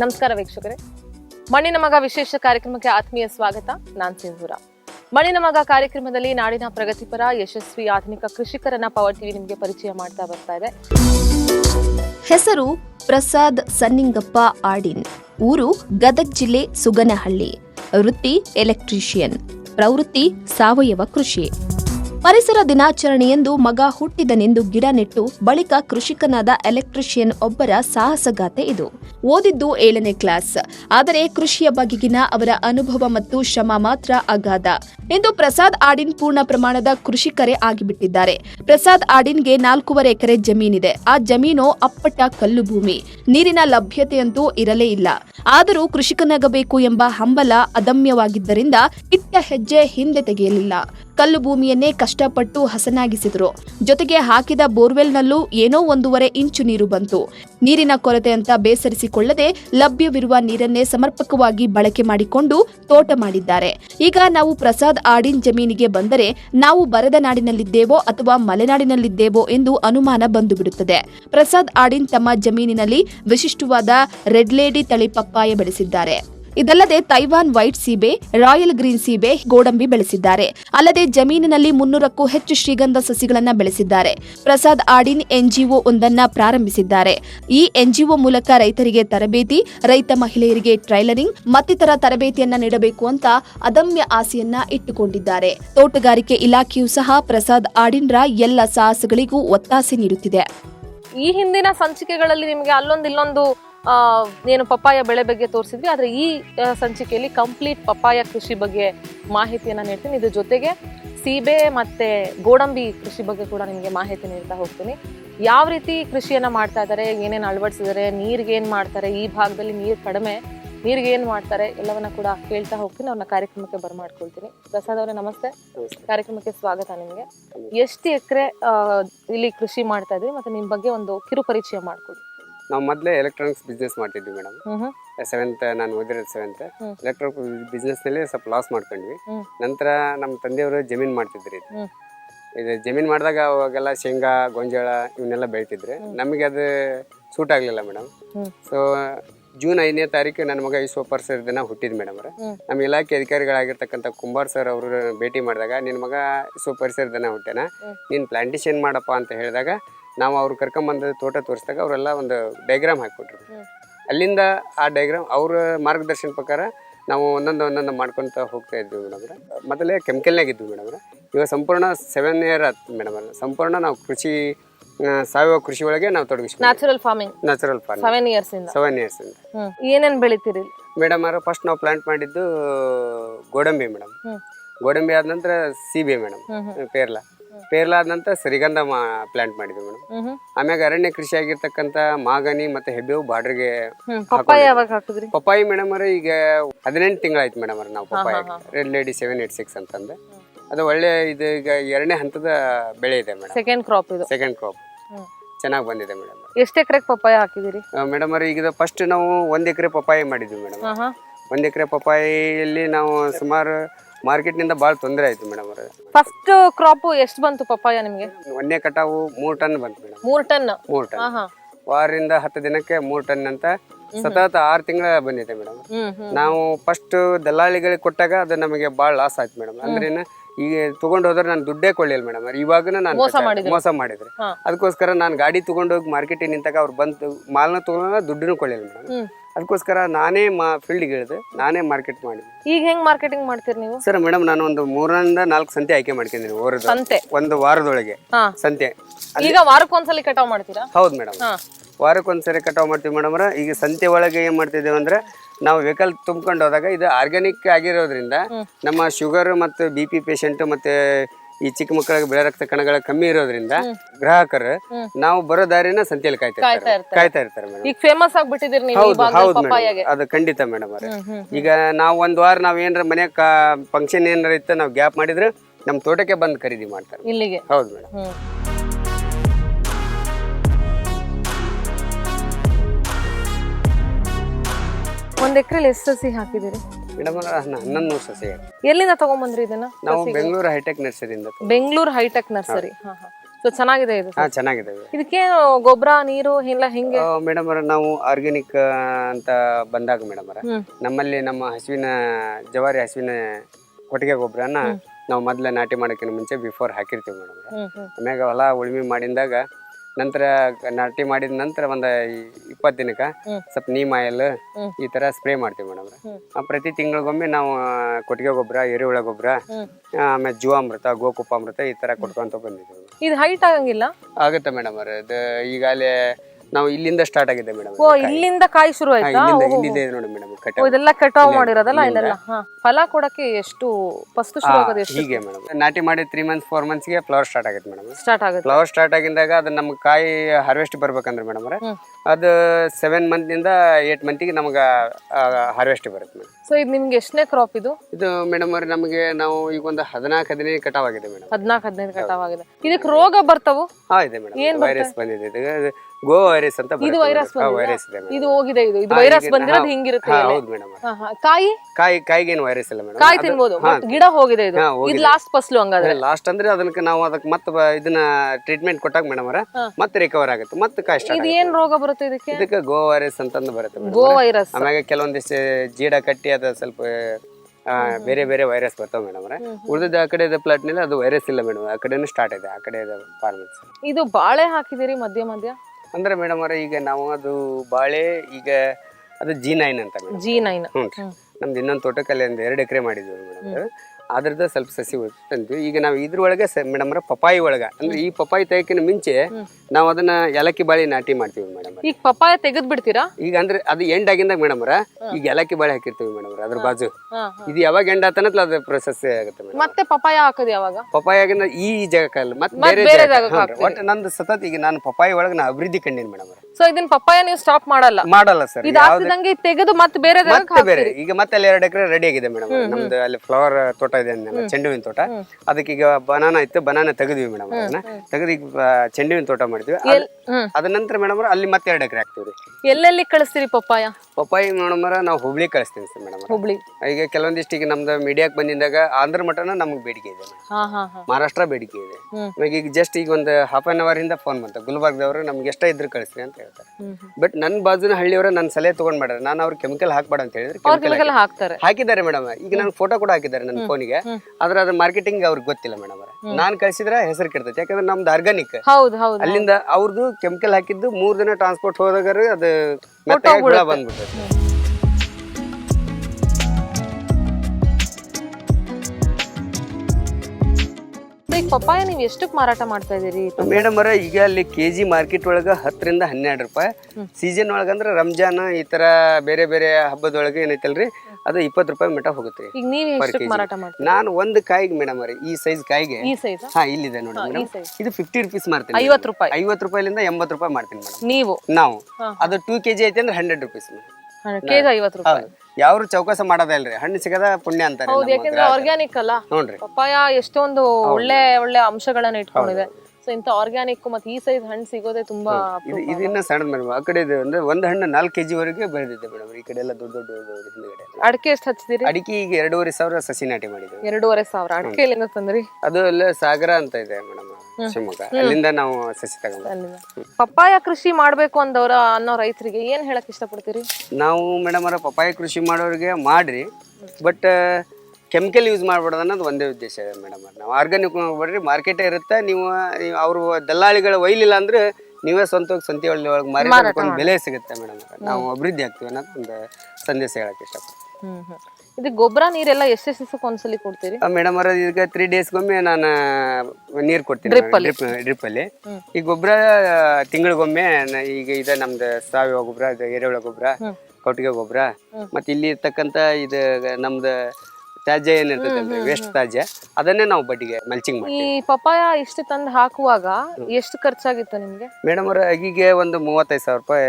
ನಮಸ್ಕಾರ ವೀಕ್ಷಕರೇ. ಮಣ್ಣಿನ ಮಗ ವಿಶೇಷ ಕಾರ್ಯಕ್ರಮಕ್ಕೆ ಆತ್ಮೀಯ ಸ್ವಾಗತ. ನಾನ್ ಸಿಂಧೂರ. ಮಣ್ಣಿನ ಮಗ ಕಾರ್ಯಕ್ರಮದಲ್ಲಿ ನಾಡಿನ ಪ್ರಗತಿಪರ ಯಶಸ್ವಿ ಆಧುನಿಕ ಕೃಷಿಕರನ್ನ ಪವರ್ ಟಿವಿ ನಿಮಗೆ ಪರಿಚಯ ಮಾಡ್ತಾ ಬರ್ತಾ ಇದೆ. ಹೆಸರು ಪ್ರಸಾದ್ ಸನ್ನಿಂಗಪ್ಪ ಆಡಿನ್. ಊರು ಗದಗ್ ಜಿಲ್ಲೆ ಸುಗನಹಳ್ಳಿ. ವೃತ್ತಿ ಎಲೆಕ್ಟ್ರಿಷಿಯನ್. ಪ್ರವೃತ್ತಿ ಸಾವಯವ ಕೃಷಿ. ಪರಿಸರ ದಿನಾಚರಣೆಯಂದು ಮಗ ಹುಟ್ಟಿದನೆಂದು ಗಿಡ ನೆಟ್ಟು ಬಳಿಕ ಕೃಷಿಕನಾದ ಎಲೆಕ್ಟ್ರಿಷಿಯನ್ ಒಬ್ಬರ ಸಾಹಸಗಾಥೆ ಇದು. ಓದಿದ್ದು ಏಳನೇ ಕ್ಲಾಸ್. ಆದರೆ ಕೃಷಿಯ ಬಗೆಗಿನ ಅವರ ಅನುಭವ ಮತ್ತು ಶ್ರಮ ಮಾತ್ರ ಅಗಾಧ. ಇಂದು ಪ್ರಸಾದ್ ಆಡಿನ್ ಪೂರ್ಣ ಪ್ರಮಾಣದ ಕೃಷಿಕರೇ ಆಗಿಬಿಟ್ಟಿದ್ದಾರೆ. ಪ್ರಸಾದ್ ಆಡಿನ್ಗೆ ನಾಲ್ಕೂವರೆ ಎಕರೆ ಜಮೀನಿದೆ. ಆ ಜಮೀನು ಅಪ್ಪಟ ಕಲ್ಲು ಭೂಮಿ. ನೀರಿನ ಲಭ್ಯತೆಯಂತೂ ಇರಲೇ ಇಲ್ಲ. ಆದರೂ ಕೃಷಿಕನಾಗಬೇಕು ಎಂಬ ಹಂಬಲ ಅದಮ್ಯವಾಗಿದ್ದರಿಂದ ಇಟ್ಟ ಹೆಜ್ಜೆ ಹಿಂದೆ ತೆಗೆಯಲಿಲ್ಲ. ಕಲ್ಲು ಭೂಮಿಯನ್ನೇ ಕಷ್ಟಪಟ್ಟು ಹಸನಾಗಿಸಿದರು. ಜೊತೆಗೆ ಹಾಕಿದ ಬೋರ್ವೆಲ್ನಲ್ಲೂ ಏನೋ ಒಂದೂವರೆ ಇಂಚು ನೀರು ಬಂತು. ನೀರಿನ ಕೊರತೆ ಅಂತ ಬೇಸರಿಸಿಕೊಳ್ಳದೆ ಲಭ್ಯವಿರುವ ನೀರನ್ನೇ ಸಮರ್ಪಕವಾಗಿ ಬಳಕೆ ಮಾಡಿಕೊಂಡು ತೋಟ ಮಾಡಿದ್ದಾರೆ. ಈಗ ನಾವು ಪ್ರಸಾದ್ ಆಡಿನ್ ಜಮೀನಿಗೆ ಬಂದರೆ ನಾವು ಬರದ ನಾಡಿನಲ್ಲಿದ್ದೇವೋ ಅಥವಾ ಮಲೆನಾಡಿನಲ್ಲಿದ್ದೇವೋ ಎಂದು ಅನುಮಾನ ಬಂದು ಬಿಡುತ್ತದೆ ಪ್ರಸಾದ್ ಆಡಿನ್ ತಮ್ಮ ಜಮೀನಿನಲ್ಲಿ ವಿಶಿಷ್ಟವಾದ ರೆಡ್ ಲೇಡಿ ತಳಿ ಪಪ್ಪಾಯ ಬೆಳೆಸಿದ್ದಾರೆ. ಇದಲ್ಲದೆ ತೈವಾನ್ ವೈಟ್ ಸೀಬೆ, ರಾಯಲ್ ಗ್ರೀನ್ ಸೀಬೆ, ಗೋಡಂಬಿ ಬೆಳೆಸಿದ್ದಾರೆ. ಅಲ್ಲದೆ ಜಮೀನಿನಲ್ಲಿ ಮುನ್ನೂರಕ್ಕೂ ಹೆಚ್ಚು ಶ್ರೀಗಂಧ ಸಸಿಗಳನ್ನು ಬೆಳೆಸಿದ್ದಾರೆ. ಪ್ರಸಾದ್ ಆಡಿನ್ ಎನ್ಜಿಒ ಒಂದನ್ನ ಪ್ರಾರಂಭಿಸಿದ್ದಾರೆ. ಈ ಎನ್ಜಿಒ ಮೂಲಕ ರೈತರಿಗೆ ತರಬೇತಿ, ರೈತ ಮಹಿಳೆಯರಿಗೆ ಟ್ರೈಲರಿಂಗ್, ಮತ್ತಿತರ ತರಬೇತಿಯನ್ನ ನೀಡಬೇಕು ಅಂತ ಅದಮ್ಯ ಆಸೆಯನ್ನ ಇಟ್ಟುಕೊಂಡಿದ್ದಾರೆ. ತೋಟಗಾರಿಕೆ ಇಲಾಖೆಯೂ ಸಹ ಪ್ರಸಾದ್ ಆಡಿನ್ರ ಎಲ್ಲ ಸಾಹಸಗಳಿಗೂ ಒತ್ತಾಸೆ ನೀಡುತ್ತಿದೆ. ಈ ಹಿಂದಿನ ಸಂಚಿಕೆಗಳಲ್ಲಿ ನಿಮಗೆ ಅಲ್ಲೊಂದು ಇಲ್ಲೊಂದು ಏನು ಪಪ್ಪಾಯ ಬೆಳೆ ಬಗ್ಗೆ ತೋರಿಸಿದ್ವಿ ಆದರೆ ಈ ಸಂಚಿಕೆಯಲ್ಲಿ ಕಂಪ್ಲೀಟ್ ಪಪ್ಪಾಯ ಕೃಷಿ ಬಗ್ಗೆ ಮಾಹಿತಿಯನ್ನು ನೀಡ್ತೀನಿ. ಇದ್ರ ಜೊತೆಗೆ ಸೀಬೆ ಮತ್ತೆ ಗೋಡಂಬಿ ಕೃಷಿ ಬಗ್ಗೆ ಕೂಡ ನಿಮಗೆ ಮಾಹಿತಿ ನೀಡ್ತಾ ಹೋಗ್ತೀನಿ. ಯಾವ ರೀತಿ ಕೃಷಿಯನ್ನು ಮಾಡ್ತಾ ಇದ್ದಾರೆ ಏನೇನು ಅಳವಡಿಸಿದ್ದಾರೆ ನೀರಿಗೆ ಏನು ಮಾಡ್ತಾರೆ ಈ ಭಾಗದಲ್ಲಿ ನೀರು ಕಡಿಮೆ ನೀರಿಗೆ ಏನು ಮಾಡ್ತಾರೆ ಎಲ್ಲವನ್ನ ಕೂಡ ಕೇಳ್ತಾ ಹೋಗ್ತೀನಿ. ಅವ್ರನ್ನ ಕಾರ್ಯಕ್ರಮಕ್ಕೆ ಬರ್ಮಾಡ್ಕೊಳ್ತೀನಿ. ಪ್ರಸಾದ್ ಅವರೇ ನಮಸ್ತೆ. ಕಾರ್ಯಕ್ರಮಕ್ಕೆ ಸ್ವಾಗತ ನಿಮಗೆ. ಎಷ್ಟು ಎಕರೆ ಇಲ್ಲಿ ಕೃಷಿ ಮಾಡ್ತಾ ಇದ್ದೀವಿ ಮತ್ತೆ ನಿಮ್ಮ ಬಗ್ಗೆ ಒಂದು ಕಿರು ಪರಿಚಯ ಮಾಡ್ಕೊಡಿ. ನಾವು ಮೊದಲೇ ಎಲೆಕ್ಟ್ರಾನಿಕ್ಸ್ ಬಿಸ್ನೆಸ್ ಮಾಡ್ತಿದ್ವಿ ಮೇಡಮ್ ಸೆವೆಂತ್ ನಾನು ಓದಿರೋದು ಸೆವೆಂತ್ ಎಲೆಕ್ಟ್ರಾನಿಕ್ ಬಿಸ್ನೆಸ್ನಲ್ಲಿ ಸ್ವಲ್ಪ ಲಾಸ್ ಮಾಡ್ಕೊಂಡ್ವಿ. ನಂತರ ನಮ್ಮ ತಂದೆಯವರು ಜಮೀನ್ ಮಾಡ್ತಿದ್ರಿ ಇದು. ಜಮೀನ್ ಮಾಡಿದಾಗ ಅವಾಗೆಲ್ಲ ಶೇಂಗಾ ಗೊಂಜಾಳ ಇವನ್ನೆಲ್ಲ ಬೆಳಿತಿದ್ರೆ. ನಮಗೆ ಅದು ಸೂಟ್ ಆಗಲಿಲ್ಲ ಮೇಡಮ್. ಸೊ ಜೂನ್ ಐದನೇ ತಾರೀಕು ನನ್ನ ಮಗ ವಿಶ್ವ ಸರ್ ದಿನ ಹುಟ್ಟಿದ್ ಮೇಡಮ್ ಅವರ. ನಮ್ಮ ಇಲಾಖೆ ಅಧಿಕಾರಿಗಳಾಗಿರ್ತಕ್ಕಂಥ ಕುಂಬಾರ್ ಸರ್ ಅವರು ಭೇಟಿ ಮಾಡಿದಾಗ ನಿನ್ನ ಮಗ ವಿಶ್ವ ಪರಿಸರ ದಿನ ಹುಟ್ಟ್ಯಾನ ಹ್ಮ್. ನೀನು ಪ್ಲಾಂಟೇಶನ್ ಮಾಡಪ್ಪ ಅಂತ ಹೇಳಿದಾಗ ನಾವು ಅವ್ರು ಕರ್ಕೊಂಬಂದು ತೋಟ ತೋರಿಸಿದಾಗ ಅವರೆಲ್ಲ ಒಂದು ಡೈಗ್ರಾಮ್ ಹಾಕಿಕೊಟ್ರು. ಅಲ್ಲಿಂದ ಆ ಡಯಾಗ್ರಾಮ್ ಅವ್ರ ಮಾರ್ಗದರ್ಶನ ಪ್ರಕಾರ ನಾವು ಒಂದೊಂದು ಒಂದೊಂದು ಮಾಡ್ಕೊತ ಹೋಗ್ತಾ ಇದ್ವಿ ಮೇಡಮ್ ಮೊದಲೇ ಕೆಮಿಕಲ್ನಾಗ ಇದ್ವಿ ಮೇಡಮ್ ಇವಾಗ ಸಂಪೂರ್ಣ ಸೆವೆನ್ ಇಯರ್ ಆಯ್ತು ಮೇಡಮ್ ಸಂಪೂರ್ಣ ನಾವು ಕೃಷಿ ಸಾವಯವ ಕೃಷಿ ಒಳಗೆ ನಾವು ತೊಡಗಿಸ್ತೀವಿ natural farming natural farming seven years ಇಂದ. ಸೆವೆನ್ ಇಯರ್ಸ್ ಇಂದ. ಏನೇನ್ ಬೆಳಿತೀರಿ? ಮೇಡಮ್ ಅವರು ಫಸ್ಟ್ ನಾವು ಪ್ಲಾಂಟ್ ಮಾಡಿದ್ದು ಗೋಡಂಬಿ ಮೇಡಮ್. ಗೋಡಂಬಿ ಆದ ನಂತರ ಸೀಬೆ ಮೇಡಮ್. ಪೇರ್ಲ. ಪೇರ್ಲ ಆದ ನಂತರ ಶ್ರೀಗಂಧ ಮಾ ಪ್ಲಾಂಟ್ ಮಾಡಿದ್ವಿ ಮೇಡಮ್. ಆಮ್ಯಾಗ ಅರಣ್ಯ ಕೃಷಿ ಆಗಿರ್ತಕ್ಕಂತ ಮಾಗನಿ ಮತ್ತೆ ಹೆಬ್ಬೇವು ಬಾರ್ಡ್ರಿಗೆ ಪಪ್ಪಾಯ ಯಾವಾಗ ಹಾಕಿದ್ರಿ? ಪಪ್ಪಾಯಿ ಮೇಡಮ್ ಅವ್ರೆ ಈಗ ಹದಿನೆಂಟು ತಿಂಗಳಾಯ್ತು ಮೇಡಮ್ ಅವ್ರ ನಾವು ಪಪ್ಪಾಯಿ red lady seven eight six ಅಂತಂದು. ಅದು ಒಳ್ಳೆ ಇದು ಈಗ ಎರಡನೇ ಹಂತದ ಬೆಳೆ ಇದೆ ಮೇಡಮ್. ಸೆಕೆಂಡ್ ಕ್ರಾಪ್ ಇದು. ಸೆಕೆಂಡ್ ಕ್ರಾಪ್ ಚೆನ್ನಾಗಿ ಬಂದಿದೆ ಮೇಡಮ್ ಎಷ್ಟು ಎಕರೆಗೆ ಪಪ್ಪಾಯ ಹಾಕಿದಿರಿ? ಮೇಡಮ್ ಅವ್ರೆ ಈಗ ಫಸ್ಟ್ ನಾವು ಒಂದ್ ಎಕರೆ ಪಪ್ಪಾಯಿ ಮಾಡಿದ್ವಿ ಮೇಡಮ್. ಒಂದ್ ಎಕರೆ ಪಪ್ಪಾಯಿಯಲ್ಲಿ ನಾವು ಸುಮಾರು ಮಾರ್ಕೆಟ್ನಿಂದ ಬಹಳ ತೊಂದರೆ ಆಯ್ತು ಮೇಡಮ್ ಅವರೇ. ಫಸ್ಟ್ ಕ್ರಾಪ್ ಎಷ್ಟು ಬಂತು ಪಪ್ಪಾಯ ನಿಮಗೆ? ಒಂದನೇ ಕಟಾವು ಮೂರ್ ಟನ್ ಬಂತು ಮೇಡಮ್. ಮೂರ್ ಟನ್? ಮೂರ್ ಟನ್. ಹಾ ವಾರದಿಂದ ಹತ್ತು ದಿನಕ್ಕೆ ಮೂರ್ ಟನ್ ಅಂತ ಸತತ ಆರ್ ತಿಂಗಳ ಬಂದಿದೆ ಮೇಡಮ್. ನಾವು ಫಸ್ಟ್ ದಲ್ಲಾಳಿಗಳಿಗೆ ಕೊಟ್ಟಾಗ ಅದು ನಮಗೆ ಬಹಳ ಲಾಸ್ ಆಯ್ತು ಮೇಡಮ್. ಅಂದ್ರೆ ಈಗ ತಗೊಂಡು ಹೋದ್ರೆ ನಾನು ದುಡ್ಡೇ ಕೊಳ್ಳಿಲ್ಲ ಮೇಡಮ್. ಇವಾಗ ನಾನು ಮೋಸ ಮಾಡಿದ್ರೆ. ಅದಕ್ಕೋಸ್ಕರ ನಾನು ಗಾಡಿ ತಗೊಂಡೋಗಿ ಮಾರ್ಕೆಟಿಗೆ ನಿಂತಾಗ ಅವ್ರು ಬಂದು ಮಾಲ್ನ ತಗೊಂಡಾಗ ದುಡ್ಡನ್ನು ಕೊಳ್ಳಿಲ್ಲ ಮೇಡಮ್. ಅದಕ್ಕೋಸ್ಕರ ನಾನೇ ಮಾ ಫೀಲ್ಡ್ಗೆ ಹೇಳಿದೆ ನಾನೇ ಮಾರ್ಕೆಟ್ ಮಾಡಿ ಈಗ ಹೆಂಗ್ ಮಾರ್ಕೆಟಿಂಗ್ ಮಾಡ್ತೀರಿ ನೀವು? ಸರ್ ಮೇಡಮ್ ನಾನು ಒಂದು ಮೂರರಿಂದ ನಾಲ್ಕು ಸಂತೆ ಆಯ್ಕೆ ಮಾಡ್ಕೊಂಡಿದ್ದೀನಿ ಓರದ ಸಂತೆ? ಒಂದು ವಾರದೊಳಗೆ ಹಾ. ಸಂತೆ. ಈಗ ವಾರಕ್ಕೊಂದ್ಸಲಿ ಕಟಾವ್ ಮಾಡ್ತೀರಾ? ಹೌದು ಮೇಡಮ್ ಹಾ. ವಾರಕ್ಕೆ ಒಂದ್ಸರಿ ಕಟಾವ್ ಮಾಡ್ತೀವಿ ಮೇಡಮ್ ಈಗ ಸಂತೆ ಒಳಗೆ ಏನ್ ಮಾಡ್ತಿದ್ದೇವೆ ಅಂದ್ರೆ ನಾವು ವೆಹಿಕಲ್ ತುಂಬ್ಕೊಂಡು ಹೋದಾಗ ಇದು ಆರ್ಗ್ಯಾನಿಕ್ ಆಗಿರೋದ್ರಿಂದ ನಮ್ಮ ಶುಗರ್ ಮತ್ತು ಬಿ ಪಿ ಪೇಷಂಟ್ ಮತ್ತೆ ಈ ಚಿಕ್ಕ ಮಕ್ಕಳಿಗೆ ಬೆಳೆ ರಕ್ತ ಕಣಗಳ ಕಮ್ಮಿ ಇರೋದ್ರಿಂದ ಗ್ರಾಹಕರು ನಾವು ಬರೋ ದಾರಿನ ಸಂತೆಯಲ್ಲಿ ಕಾಯ್ತಾ ಇರ್ತಾರೆ. ಇರ್ತಾರೆ. ಕಾಯ್ತಾ ಇರ್ತಾರೆ ಮೇಡಮ್. ಈಗ ಫೇಮಸ್ ಆಗ್ಬಿಟ್ಟಿದಿರಿ ನೀವು ಈ ಹೌದು ಹೌದು ಮೇಡಮ್. ಅದು ಖಂಡಿತ ಮೇಡಮ್ ಅವ್ರೆ. ಈಗ ನಾವು ಒಂದ್ ವಾರ ನಾವ್ ಏನಾರ ಮನೆ ಫಂಕ್ಷನ್ ಏನಾರ ಇತ್ತು ನಾವು ಗ್ಯಾಪ್ ಮಾಡಿದ್ರೆ ನಮ್ಮ ತೋಟಕ್ಕೆ ಬಂದು ಖರೀದಿ ಮಾಡ್ತಾರೆ. ಇಲ್ಲಿಗೆ. ಹೌದು ಮೇಡಮ್. ಒಂದ್ ಎಕರೆಲಿ ಎಷ್ಟು ಸಸಿ ಹಾಕಿದಿರಿ ಮೇಡಮ್ ಹನ್ನೊಂದು ಸಸಿ. ಎಲ್ಲಿಂದ ತಗೊಂಬಂದ್ರಿ ಇದನ್ನ? ನಾವು ಬೆಂಗಳೂರು ಹೈಟೆಕ್ ನರ್ಸರಿಯಿಂದ ಬೆಂಗಳೂರು ಹೈಟೆಕ್ ನರ್ಸರಿ. ಸೊ ಚೆನ್ನಾಗಿದೆ ಇದು? ಹಾ ಚೆನ್ನಾಗಿದೆ. ಇದಕ್ಕೆ ಗೊಬ್ಬರ ನೀರು ಇಲ್ಲ ಹೆಂಗೆ? ಮೇಡಮ್ ಅವ್ರ ನಾವು ಆರ್ಗ್ಯಾನಿಕ್ ಅಂತ ಬಂದಾಗ ಮೇಡಮ್ ಅವ್ರ ನಮ್ಮಲ್ಲಿ ನಮ್ಮ ಹಸುವಿನ ಜವಾರಿ ಹಸುವಿನ ಕೊಟ್ಟಿಗೆ ಗೊಬ್ಬರನ ನಾವು ಮೊದ್ಲ ನಾಟಿ ಮಾಡೋಕ್ಕಿಂತ ಮುಂಚೆ ಬಿಫೋರ್ ಹಾಕಿರ್ತೀವಿ ಮೇಡಮ್ ಆಮ್ಯಾಗ ಹೊಲ ಉಳುಮೆ ಮಾಡಿದಾಗ ನಂತರ ನಾಟಿ ಮಾಡಿದ ನಂತರ ಒಂದು ಇಪ್ಪತ್ತು ದಿನಕ್ಕ ಸ್ವಲ್ಪ ನೀಮ್ ಆಯಿಲ್ ಈ ತರ ಸ್ಪ್ರೇ ಮಾಡ್ತೀವಿ ಮೇಡಮ್. ಪ್ರತಿ ತಿಂಗಳಿಗೊಮ್ಮೆ ನಾವು ಕೊಟ್ಟಿಗೆ ಗೊಬ್ಬರ ಎರೆಹುಳ ಗೊಬ್ಬರ. ಆಮೇಲೆ ಜೀವಾಮೃತ ಗೋಕುಪಾಮೃತ ಈ ತರ ಕೊಟ್ಕೊಂತ ಬಂದಿದ್ದೀವಿ ಇದು ಹೈಟ್ ಆಗಂಗಿಲ್ಲ? ಆಗುತ್ತೆ ಮೇಡಮ್ ಅವ್ರೆ. ಅದು ಈಗಾಗಲೇ ನಾವು ಇಲ್ಲಿಂದ ಸ್ಟಾರ್ಟ್ ಆಗಿದೆ ಮೇಡಮ್ ಓ ಇಲ್ಲಿಂದ ಕಾಯಿ ಶುರು ಆಯ್ತಾ? ಇಲ್ಲಿಂದ ಇದೆ ನೋಡಿ ಮೇಡಮ್ ಕಟ್ ಓ, ಇದೆಲ್ಲ ಕಟಾವ್ ಮಾಡಿರೋದಲ್ಲ ಇದೆಲ್ಲ ಹಾ. ಫಲ ಕೊಡಕ್ಕೆ ಎಷ್ಟು ಫಸ್ಟ್ ಶುರು ಆಗೋದು ಎಷ್ಟು? ಹೀಗೆ ಮೇಡಮ್ ನಾಟಿ ಮಾಡಿ ತ್ರೀ ಮಂತ್ಸ್ ಫೋರ್ ಮಂತ್ಸ್ಗೆ ಫ್ಲವರ್ ಸ್ಟಾರ್ಟ್ ಆಗುತ್ತೆ ಮೇಡಮ್ ಸ್ಟಾರ್ಟ್ ಆಗುತ್ತೆ. ಫ್ಲವರ್ ಸ್ಟಾರ್ಟ್ ಆಗಿದ್ದಾಗ ಅದು ನಮ್ಮ ಕಾಯಿ ಹಾರ್ವೆಸ್ಟ್ ಬರ್ಬೇಕಂದ್ರೆ ಮೇಡಮ್. ಅದು ಸೆವೆನ್ ಮಂತ್ನಿಂದ ಏಟ್ ಮಂತಿಗೆ ನಮ್ಗೆ ಹಾರ್ವೆಸ್ಟ್ ಬರುತ್ತೆ ಮೇಡಮ್ ಸೊ ಇದು ನಿಮ್ಗೆ ಎಷ್ಟನೇ ಕ್ರಾಪ್ ಇದು? ಇದು ಮೇಡಮ್ ಅವ್ರೆ ನಮಗೆ ನಾವು ಈಗ ಒಂದು ಹದಿನಾಲ್ಕು ಹದಿನೈದು ಕಟಾವ್ ಆಗಿದೆ ಮೇಡಮ್ ಹದಿನಾಲ್ಕು ಹದಿನೈದು ಕಟಾವ್ ಆಗಿದೆ. ಇದಕ್ಕೆ ರೋಗ ಬರ್ತಾವು? ಹಾ ಇದೆ ಮೇಡಮ್ ವೈರಸ್ ಬಂದಿದೆ. ಗೋ ವೈರಸ್ ಅಂತ ಇದು ವೈರಸ್ ವೈರಸ್ ಇದೆ ಇದು ಹೋಗಿದೆ ಇದು. ಇದು ವೈರಸ್ ಬಂದಿರೋದು ಹಿಂಗಿರುತ್ತೆ ಹಾ, ಹೌದು ಮೇಡಮ್. ಹಾ, ಹಾ. ಕಾಯಿ? ಕಾಯಿ ಕಾಯಿಗೇನು ವೈರಸ್ ಇಲ್ಲ ಮೇಡಮ್. ಕಾಯಿ ತಿನ್ಬೋದು. ಗಿಡ ಹೋಗಿದೆ ಇದು. ಹಾ, ಇದು. ಲಾಸ್ಟ್ ಫಸ್ಲು ಹಂಗಾದ್ರೆ. ಲಾಸ್ಟ್ ಅಂದ್ರೆ ಅದಕ್ಕೆ ನಾವು ಅದಕ್ಕೆ ಮತ್ತೆ ಬ- ಇದನ್ನ ಟ್ರೀಟ್ಮೆಂಟ್ ಕೊಟ್ಟಾಗ ಮೇಡಮ್ ಅವರ. ಮತ್ತೆ ರಿಕವರ್ ಆಗುತ್ತೆ. ಮತ್ತೆ ಕಾಯಿ ಇದು ಏನ್ ರೋಗ ಬರುತ್ತೆ ಇದಕ್ಕೆ? ಇದಕ್ಕೆ ಗೋ ವೈರಸ್ ಅಂತಂದು ಬರುತ್ತೆ ಗೋ ವೈರಸ್. ಆಮ್ಯಾಗ ಕೆಲವೊಂದಿಷ್ಟು ಜೀಡ ಕಟ್ಟಿ ಅದ ಸ್ವಲ್ಪ ಆ, ಬೇರೆ ಬೇರೆ ವೈರಸ್ ಬರ್ತಾವ ಮೇಡಮ್ ಅವರ. ಉಳಿದ ಆ ಕಡೆ ಪ್ಲಾಟ್ನಲ್ಲಿ ಅದು ವೈರಸ್ ಇಲ್ಲ ಮೇಡಮ್. ಆ ಕಡೆನೂ ಸ್ಟಾರ್ಟ್ ಇದೆ ಆ ಕಡೆ ಫಾರ್ಮರ್ಸ್ ಇದು ಬಾಳೆ ಹಾಕಿದಿರಿ ಮಧ್ಯ ಮಧ್ಯ? ಅಂದ್ರೆ ಮೇಡಮ್ ಅವರ ಈಗ ನಾವು ಅದು ಬಾಳೆ ಈಗ ಅದು ಜಿ ನೈನ್ ಅಂತ ಮೇಡಮ್ ಜಿ ನೈನ್ ಹ್ಞೂ ನಮ್ದು ಇನ್ನೊಂದು ತೋಟಕಲ್ಲಿ ಒಂದು ಎರಡು ಎಕರೆ ಮಾಡಿದ್ವಿ ಮೇಡಮ್ ಅದ್ರದ್ದು ಸ್ವಲ್ಪ ಸಸಿ ತಂದ್ವಿ. ಈಗ ನಾವು ಇದ್ರೊಳಗೆ ಮೇಡಮ್ ಅವರ ಪಪಾಯಿ ಒಳಗ. ಅಂದ್ರೆ ಈ ಪಪಾಯಿ ತೆಗಕಿನ ಮುಂಚೆ ನಾವು ಅದನ್ನ ಏಲಕ್ಕಿ ಬಾಳಿ ನಾಟಿ ಮಾಡ್ತೀವಿ ಮೇಡಮ್ ಈಗ ಪಪ್ಪಾಯ ತೆಗೆದ್ ಬಿಡ್ತೀರಾ? ಈಗ ಅಂದ್ರೆ ಅದು ಎಂಡ್ ಆಗಿಂದ ಮೇಡಮ್ ಅವರ ಈಗ ಏಲಕ್ಕಿ ಬಾಳೆ ಹಾಕಿರ್ತೀವಿ ಮೇಡಮ್ ಅವರ ಅದ್ರ ಬಾಜು. ಇದು ಯಾವಾಗ ಎಂಡ್ ಆತನತ್ಲ ಅದ್ರ ಪ್ರೊಸೆಸ್ ಆಗುತ್ತೆ ಮತ್ತೆ ಪಪ್ಪಾಯ ಹಾಕೋದು ಯಾವಾಗ? ಪಪಾಯಿ ಆಗಿಂದ ಈ ಜಾಗಕ್ಕಲ್ಲ ಮತ್ತೆ ಬೇರೆ. ಒಟ್ಟು ನಂದು ಸತತ ಈಗ ನಾನು ಪಪಾಯಿ ಒಳಗೆ ನಾ ಅಭಿವೃದ್ಧಿ ಕಂಡೀನಿ ಮೇಡಮ್ ಅವ್ರ. ಸೊ ಇದನ್ನ ಪಪ್ಪಾಯ ನೀವು ಸ್ಟಾಪ್ ಮಾಡಲ್ಲ. ಮಾಡಲ್ಲ ಸರ್ ಇದು ಹಾಕ್ತಿದಂಗೆ ತೆಗೆದು ಮತ್ತೆ ಬೇರೆ ಬೇರೆ. ಈಗ ಮತ್ತೆ ಅಲ್ಲಿ ಎರಡು ಎಕರೆ ರೆಡಿ ಆಗಿದೆ ಮೇಡಮ್ ನಮ್ದು ಅಲ್ಲಿ ಫ್ಲವರ್ ತೋಟ ಇದೆ ಅಂದ್ನಲ್ಲ, ಚೆಂಡು ಹೂವಿನ ತೋಟ. ಅದಕ್ಕೆ ಈಗ ಬನಾನ ಇತ್ತು ಬನಾನ ತೆಗೆದ್ವಿ ಮೇಡಮ್ ಅದನ್ನ. ತೆಗೆದು ಈಗ ಆ, ಚೆಂಡು ಹೂವಿನ ತೋಟ ಮಾಡಿದ್ವಿ. ಅದ್- ಎಲ್- ಅದ ನಂತರ ಮೇಡಮ್ ಅಲ್ಲಿ ಮತ್ತೆ ಎರಡು ಎಕರೆ ಹಾಕ್ತೀವಿ ರೀ ಎಲ್ಲೆಲ್ಲಿ ಕಳಿಸ್ತೀರಿ ಪಪ್ಪಾಯ? ಪಪ್ಪಾಯಿ ಮೇಡಮ್ ನಾವು ಹುಬ್ಳಿ ಕಳಿಸ್ತೀವಿ ಸರ್ ಮೇಡಮ್ ಹುಬ್ಳಿ. ಈಗ ಕೆಲವೊಂದಿಷ್ಟು ಈಗ ನಮ್ದು ಮೀಡಿಯಾಕ್ ಬಂದಿದ್ದಾಗ ಆಂಧ್ರ ಮಠನ ನಮ್ಗೆ ಬೇಡಿಕೆ ಇದೆ madam. ಹಾ ಹಾ ಹಾ. ಮಹಾರಾಷ್ಟ್ರ ಬೇಡಿಕೆ ಇದೆ. ಹ್ಮ್. ಇವಾಗ ಈಗ ಜಸ್ಟ್ ಈಗ ಒಂದು ಹಾಫ್ ಅನ್ ಅವರ್ ಇಂದ ಫೋನ್ ಬಂತ. ಗುಲ್ಬರ್ಗದವರು ನಮ್ಗೆ ಎಷ್ಟ ಇದ್ರು ಕಳಿಸ್ರಿ ಅಂತ ಹೇಳ್ತಾರೆ. ಹ್ಮ್ ಹ್ಮ್. ಬಟ್ ನನ್ನ ಬಾಜುನ ಹಳ್ಳಿಯವರ ನನ್ನ ಸಲಹೆ ತಗೊಂಡ್ ಮಾಡ್ಯಾರ. ನಾನು ಅವ್ರು ಕೆಮಿಕಲ್ ಹಾಕ್ಬೇಡ ಅಂತ ಹೇಳಿದ್ರೆ chemical ಕೆಮಿಕಲ್ ಹಾಕ್ತಾರೆ. ಹಾಕಿದ್ದಾರೆ ಮೇಡಮ್ ಈಗ ನನ್ನ ಫೋಟೋ ಕೂಡ ಹಾಕಿದ್ದಾರೆ ನನ್ನ ಫೋನಿಗೆ ಆದ್ರೆ ಅದ್ರ ಮಾರ್ಕೆಟಿಂಗ್ ಅವ್ರಿಗೆ ಗೊತ್ತಿಲ್ಲ ಮೇಡಮ್ ನಾನ್ ಕಳ್ಸಿದ್ರೆ ಹೆಸರು ಕೆಡ್ತೈತೆ ಯಾಕಂದ್ರೆ ನಮ್ದು ಆರ್ಗಾನಿಕ್ ಹೌದು ಹೌದು ಅಲ್ಲಿಂದ ಅವ್ರದ್ದು ಕೆಮಿಕಲ್ ಹಾಕಿದ್ದು ಮೂರ್ ದಿನ ಟ್ರಾನ್ಸ್ಪೋರ್ಟ್ ಹೋದಾಗ ಅದು ಮೆತ್ತಗೆ ಹುಳ ಬಂದ್ಬಿಡ್ತೈತೆ. ಈಗ ಪಪ್ಪಾಯ ನೀವು ಎಷ್ಟಕ್ಕೆ ಮಾರಾಟ ಮಾಡ್ತಾ ಇದೀರಿ? ಮೇಡಮ್ ಅವರ ಈಗ ಅಲ್ಲಿ ಕೆಜಿ ಮಾರ್ಕೆಟ್ ಒಳಗ ಹತ್ತರಿಂದ ಹನ್ನೆರಡು ರೂಪಾಯಿ. ಸೀಸನ್ ಒಳಗಂದ್ರೆ ರಂಜಾನ್ ಈ ತರ ಬೇರೆ ಬೇರೆ ಹಬ್ಬದೊಳಗೆ ಏನೈತಲ್ರಿ? ಅದು ಇಪ್ಪತ್ತು ರೂಪಾಯಿ ಮಟ ಹೋಗುತ್ತೆ. ಈಗ ನೀವು Per ಎಷ್ಟಕ್ಕೆ ಮಾರಾಟ ಮಾಡ್ತೀರಿ? ನಾನು ಒಂದು ಕಾಯಿಗೆ ಮೇಡಮ್ ರೀ ಈ ಸೈಜ್ ಕಾಯಿಗೆ. ಈ ಸೈಜ್ ಹಾ ಇಲ್ಲಿದೆ ನೋಡಿ ಮೇಡಮ್ ಇದು ಫಿಫ್ಟಿ ರುಪೀಸ್ ಮಾಡ್ತೀನಿ ಐವತ್ತು ರೂಪಾಯಿ. ಐವತ್ತು ರೂಪಾಯಿಲಿಂದ ಎಂಬತ್ತು ರೂಪಾಯಿ ಮಾಡ್ತೀನಿ ಮೇಡಮ್ ನೀವು? ನಾವು. ಅದು ಟೂ ಕೆಜಿ ಐತೆ ಅಂದ್ರೆ ಹಂಡ್ರೆಡ್ ರುಪೀಸ್ ಕೆಜಿ ಐವತ್ತು ರೂಪಾಯಿ. ಯಾರು ಚೌಕಾಸ ಮಾಡೋದಲ್ರಿ ಹಣ್ಣು ಸಿಗದ ಪುಣ್ಯ ಅಂತಾರೆ ಹೌದು ನಮ್ಮ ಆರ್ಗಾನಿಕ್ ಆರ್ಗ್ಯಾನಿಕ್ ಅಲ್ಲ. ನೋಡ್ರಿ. ಪಪ್ಪಾಯ ಎಷ್ಟೊಂದು ಒಳ್ಳೆ ಒಳ್ಳೆ ಅಂಶಗಳನ್ನ ಇಟ್ಕೊಂಡಿದೆ. ಸೊ ಇಂಥ ಆರ್ಗ್ಯಾನಿಕ್ ಮತ್ತೆ ಈ ಸೈಜ್ ಹಣ್ಣು ಸಿಗೋದೇ ತುಂಬಾ ಇದು ಇದನ್ನ ಸಣ್ಣ ಮೇಡಮ್. ಆ ಕಡೆ ಇದು ಅಂದ್ರೆ ಒಂದು ಹಣ್ಣು ನಾಲ್ಕು ಕೆಜಿ ವರೆಗೆ ಬೆಳೆದಿದೆ ಮೇಡಮ್. ಈ ಕಡೆ ಎಲ್ಲ ದೊಡ್ಡ ದೊಡ್ಡ ಹಿಂದ್ಗಡೆ ಅಡಿಕೆ ಎಷ್ಟು ಹಚ್ಚಿದಿರಿ? ಅಡಿಕೆ ಈಗ ಎರಡೂವರೆ ಸಾವಿರ ಸಸಿ ನಾಟಿ ಮಾಡಿದ್ದೇವೆ. ಎರಡೂವರೆ ಸಾವಿರ. ಅಡಿಕೆ ಎಲ್ಲಿಂದ ತಂದ್ರಿ? ಅದು ಎಲ್ಲ ಸಾಗರ ಅಂತ ಇದೆ ಮೇಡಮ್. ಶಿವಮೊಗ್ಗ. ಅಲ್ಲಿಂದ ನಾವು ಸಸಿ ತಗೊಂಡು ಅಲ್ಲಿಂದ. ಪಪ್ಪಾಯ ಕೃಷಿ ಮಾಡ್ಬೇಕು ಅಂದವ್ರ ಅನ್ನೋ ರೈತರಿಗೆ ಏನ್ ಹೇಳಕ್ ಇಷ್ಟಪಡ್ತೀರಿ? ನಾವು ಮೇಡಮ್ ಅವರ ಪಪ್ಪಾಯ ಕೃಷಿ ಮಾಡೋರಿಗೆ ಮಾಡ್ರಿ. ಬಟ್ ಕೆಮಿಕಲ್ ಯೂಸ್ ಮಾಡ್ಬಾರ್ದು ಅನ್ನೋದು ಒಂದೇ ಉದ್ದೇಶ ಇದೆ ಮೇಡಮ್ ನಾವು ಆರ್ಗಾನಿಕ್ ಮಾಡ್ಬೇಡ್ರಿ ಮಾರ್ಕೆಟೇ ಇರುತ್ತೆ ನೀವು ಅವರು ದಲ್ಲಾಳಿಗಳ ಒಯ್ಲಿಲ್ಲ ಅಂದ್ರೆ ನೀವೇ ಸ್ವಂತವಾಗಿ ಸ್ವಂತ ಒಳ್ಳೆ ಒಳಗೆ ಮಾರಿ ಬೆಲೆ ಸಿಗುತ್ತೆ ಮೇಡಮ್ ನಾವು ಅಭಿವೃದ್ಧಿ ಆಗ್ತೀವಿ ಅನ್ನೋದು ಒಂದು ಸಂದೇಶ ಹೇಳಕ್ ಇಷ್ಟಪಡ್ತೀನಿ. ಹ್ಮ್ ಹ್ಮ್. ಇದು ಗೊಬ್ಬರ ನೀರೆಲ್ಲ ಎಷ್ಟು ದಿವಸಕ್ಕೆ ಒಂದ್ಸಲಿ ಕೊಡ್ತೀರಿ? ಮೇಡಮ್ ಅವರ ಈಗ ತ್ರೀ ಡೇಸ್ಗೊಮ್ಮೆ ನಾನು ನೀರು ಕೊಡ್ತೀನಿ Drip ಅಲ್ಲಿ. ಡ್ರಿಪ್ ಅಲ್ಲಿ. ಈ ಗೊಬ್ಬರ ತಿಂಗಳಿಗೊಮ್ಮೆ ಈಗ ಇದೆ ನಮ್ದು ಸಾವಯವ ಗೊಬ್ಬರ ಇದು ಎರೆಹುಳ ಗೊಬ್ಬರ ಕೊಟ್ಟಿಗೆ ಗೊಬ್ಬರ ಮತ್ತೆ ಇಲ್ಲಿ ಇರ್ತಕ್ಕಂಥ ಇದು ನಮ್ದು ತ್ಯಾಜ್ಯ ಏನಿರ್ತದೆ ವೇಸ್ಟ್ ತ್ಯಾಜ್ಯ ಅದನ್ನೇ ನಾವು ಬಡ್ಡಿಗೆ ಮಲ್ಚಿಂಗ್ ಈ ಮಾಡ್ತೀವಿ ಪಪ್ಪಾಯ ಇಷ್ಟು ತಂದು ಹಾಕುವಾಗ ಎಷ್ಟು ಖರ್ಚಾಗಿತ್ತು ನಿಮ್ಗೆ? ಮೇಡಮ್ ಅವರ ಅಗಿಗೆ ಒಂದು ಮೂವತ್ತೈದು ಸಾವಿರ ರೂಪಾಯಿ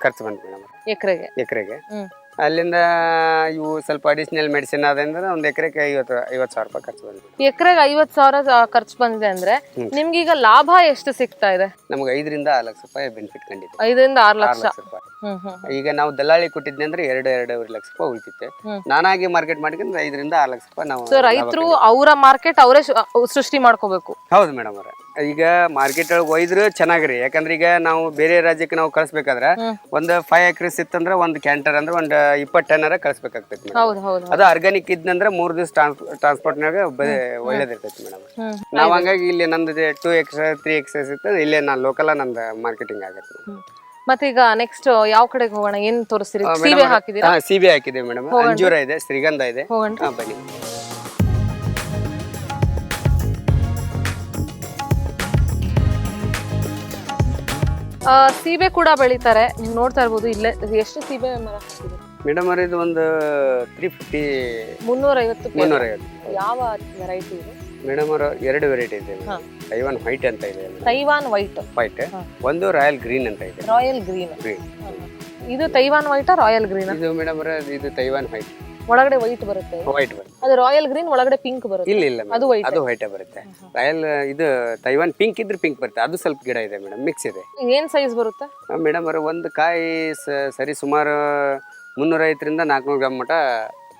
ಖರ್ಚು ಬಂತು ಮೇಡಮ್ ಎಕರೆಗೆ. ಎಕರೆಗೆ. ಹ್ಮ್. ಅಲ್ಲಿಂದ ಇವು ಸ್ವಲ್ಪ ಅಡಿಷನಲ್ ಮೆಡಿಸಿನ್ ಆದ್ರೆ ಒಂದು ಎಕರೆಗೆ ಐವತ್ತು ಐವತ್ತು ಸಾವಿರ ರೂಪಾಯಿ ಖರ್ಚು ಬಂದಿದೆ. ಎಕರೆಗೆ ಐವತ್ ಸಾವಿರ ಖರ್ಚು ಬಂದಿದೆ ಅಂದ್ರೆ ನಿಮ್ಗೆ ಈಗ ಲಾಭ ಎಷ್ಟು ಸಿಗ್ತಾ ಇದೆ? ನಮ್ಗೆ ಐದರಿಂದ ಆರು ಲಕ್ಷ ರೂಪಾಯಿ ಬೆನಿಫಿಟ್ ಕಂಡಿದೆ. ಐದರಿಂದ ಆರು ಲಕ್ಷ? ರೂಪಾಯಿ. ಈಗ ನಾವು ದಲ್ಲಾಳಿ ಕೊಟ್ಟಿದ್ದೆ ಅಂದ್ರೆ ಎರಡು ಎರಡೂವರೆ ಲಕ್ಷ ರೂಪಾಯಿ ಉಳಿತಿತ್ತೆ. ನಾನಾಗಿ ಮಾರ್ಕೆಟ್ ಮಾಡ್ಕೊಂಡ್ರೆ ಐದರಿಂದ ಆರು ಲಕ್ಷ ರೂಪಾಯಿ ನಾವು ರೈತರು ಅವರ ಮಾರ್ಕೆಟ್ ಅವರೇ ಸೃಷ್ಟಿ ಮಾಡ್ಕೋಬೇಕು. ಹೌದು ಮೇಡಮ್ ಅವ್ರೆ. ಈಗ ಮಾರ್ಕೆಟ್ ಒಳಗೆ ಒಯ್ದ್ರು ಚೆನ್ನಾಗ್ರಿ. ಯಾಕಂದ್ರೆ ಈಗ ನಾವು ಬೇರೆ ರಾಜ್ಯಕ್ಕೆ ನಾವು ಕಳಿಸ್ಬೇಕಾದ್ರೆ. ಒಂದು ಫೈವ್ ಎಕ್ರೆಸ್ ಇತ್ತಂದ್ರೆ ಒಂದು ಕ್ಯಾಂಟರ್ ಅಂದ್ರೆ ಒಂದು ಇಪ್ಪತ್ತು ಟನ್ನರ ಕಳಿಸ್ಬೇಕಾಗ್ತೈತಿ ಮೇಡಮ್. ಹೌದು ಹೌದು ಅದು ಆರ್ಗಾನಿಕ್ ಇದ್ನಂದ್ರ ಮೂರ್ ದಿವಸ ಟ್ರಾನ್ಸ್ಪೋರ್ಟ್ನಾಗ ಒಳ್ಳೇದಿರ್ತೈತಿ ಮೇಡಮ್. ನಾವ್ ಹಂಗಾಗಿ ಇಲ್ಲಿ ನಂದು ಟೂ ಎಕ್ಸ್ ತ್ರೀ ಎಕ್ಸಸ್ ಇತ್ತು ಇಲ್ಲೇ ನಾ ಲೋಕಲ್ ನಂದು ಮಾರ್ಕೆಟಿಂಗ್ ಆಗತ್ತೆ. ಮತ್ತೀಗ ಮತ್ತೆ ಈಗ ನೆಕ್ಸ್ಟ್ ಯಾವ ಕಡೆಗೆ ಹೋಗೋಣ? ಏನ್ ತೋರಿಸ್ತೀರಿ? ಸೀಬೆ ಹಾಕಿದೀರಾ ಹಾ ಸಿ ಹಾಕಿದೆ ಮೇಡಮ್. ಅಂಜೂರ ಇದೆ ಶ್ರೀಗಂಧ ಇದೆ. ಹೋಗೋಣ. ಹಾ ಬನ್ನಿ. ಆ, ಸೀಬೆ ಕೂಡ ಬೆಳಿತಾರೆ. ನೀವು ನೋಡ್ತಾ ಇರ್ಬೋದು ಇಲ್ಲೇ ಎಷ್ಟು ಸೀಬೆ ಮರ ಹಾಕಿದೆ ಮೇಡಮ್ ಅವ್ರ ಇದು ಒಂದು ತ್ರೀ ಫಿಫ್ಟಿ ಮುನ್ನೂರೈವತ್ತು ಮುನ್ನೂರ ಐವತ್ತು ಯಾವ ವೆರೈಟಿ ಇದು? ಮೇಡಮ್ ಅವರು ಎರಡು ವೆರೈಟಿ ಇದೆ. ತೈವಾನ್ ವೈಟ್ ಅಂತ ಇದೆ ತೈವಾನ್ ವೈಟ್ ವೈಟ್ ಒಂದು ರಾಯಲ್ ಗ್ರೀನ್ ಅಂತ ಇದೆ. ರಾಯಲ್ ಗ್ರೀನ್ ಗ್ರೀನ್ ಇದು ತೈವಾನ್ ವೈಟಾ ರಾಯಲ್ ಗ್ರೀನ್ ಇದು ಮೇಡಮ್ ಅವರ ಇದು ತೈವಾನ್ ವೈಟ್ ಒಳಗಡೆ ವೈಟ್ ಬರುತ್ತೆ. ವೈಟ್ ಬರುತ್ತೆ. ಅದು ರಾಯಲ್ ಗ್ರೀನ್ ಒಳಗಡೆ ಪಿಂಕ್ ಬರುತ್ತೆ. ಇಲ್ಲ ಇಲ್ಲ ಅದು ವೈಟ್ ಅದು ವೈಟೇ ಬರುತ್ತೆ. ರಾಯಲ್ ಇದು ತೈವಾನ್ ಪಿಂಕ್ ಇದ್ರೆ ಪಿಂಕ್ ಬರುತ್ತೆ. ಅದು ಸ್ವಲ್ಪ ಗಿಡ ಇದೆ ಮೇಡಮ್. ಮಿಕ್ಸ್ ಇದೆ. ಏನು ಸೈಜ್ ಬರುತ್ತೆ? ಮೇಡಮ್ ಅವರ ಒಂದು ಕಾಯಿ ಸರಿ ಸುಮಾರು ಮುನ್ನೂರ ಐದರಿಂದ ನಾಲ್ಕುನೂರು ಗ್ರಾಮ್ ಮಟ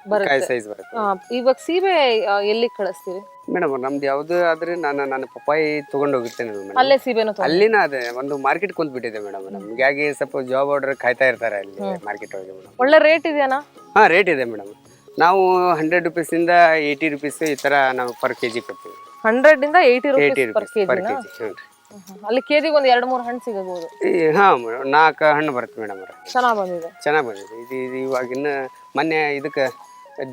ಬರುತ್ತೆ. ಕಾಯಿ ಸೈಜ್ ಬರುತ್ತೆ. ಆ, ಇವಾಗ ಸೀಬೆ ಆ, ಎಲ್ಲಿ ಕಳಿಸ್ತೀರಿ? ಮೇಡಮ್ ನಮ್ದು ಯಾವ್ದು ಆದ್ರೆ ನಾನು ನಾನು ಪಪ್ಪಾಯಿ ತಗೊಂಡು ಹೋಗಿರ್ತೇನೆ ಮೇಡಮ್ ಅಲ್ಲೇ ಸೀಬೆ ತಗೊಂಡು ಅಲ್ಲಿನ ಅದೇ ಒಂದು ಮಾರ್ಕೆಟ್ ಕುಂತ್ಬಿಟ್ಟಿದೆ ಮೇಡಮ್. ನಮ್ಗಾಗಿ ಸ್ವಲ್ಪ ಜಾಬ್ ಆರ್ಡರ್ ಕಾಯ್ತಾ ಇರ್ತಾರೆ ಅಲ್ಲಿ ಮಾರ್ಕೆಟ್ ಒಳಗೆ ಮೇಡಮ್. ಒಳ್ಳೆ ರೇಟ್ ಇದೆಯಾ ಹಾ ರೇಟ್ ಇದೆ ಮೇಡಮ್. ನಾವು ಹಂಡ್ರೆಡ್ ರುಪೀಸ್ ಇಂದ ಏಯ್ಟಿ ರುಪೀಸ್ ಈ ತರ ನಾವು ಪರ್ ಕೆ ಜಿ ಕೊಡ್ತೀವಿ. ಹಂಡ್ರೆಡ್ ಇಂದ eighty eighty rupees per rupees per G ಅಲ್ಲಿ ಕೆಜಿಗೆ ಒಂದ್ ಎರಡು ಮೂರು ಹಣ್ಣು ಸಿಗಬಹುದು ಈ ಹಾ ಮೇಡಮ್. ನಾಲ್ಕು ಹಣ್ಣು ಬರುತ್ತೆ ಮೇಡಮ್ ಅವ್ರೆ. ಚೆನ್ನಾಗ್ ಬಂದಿದೆ. ಚೆನ್ನಾಗಿ ಬಂದಿದೆ. ಇದು ಇದು ಇವಾಗಿನ್ನ ಮೊನ್ನೆ ಇದಕ್ಕೆ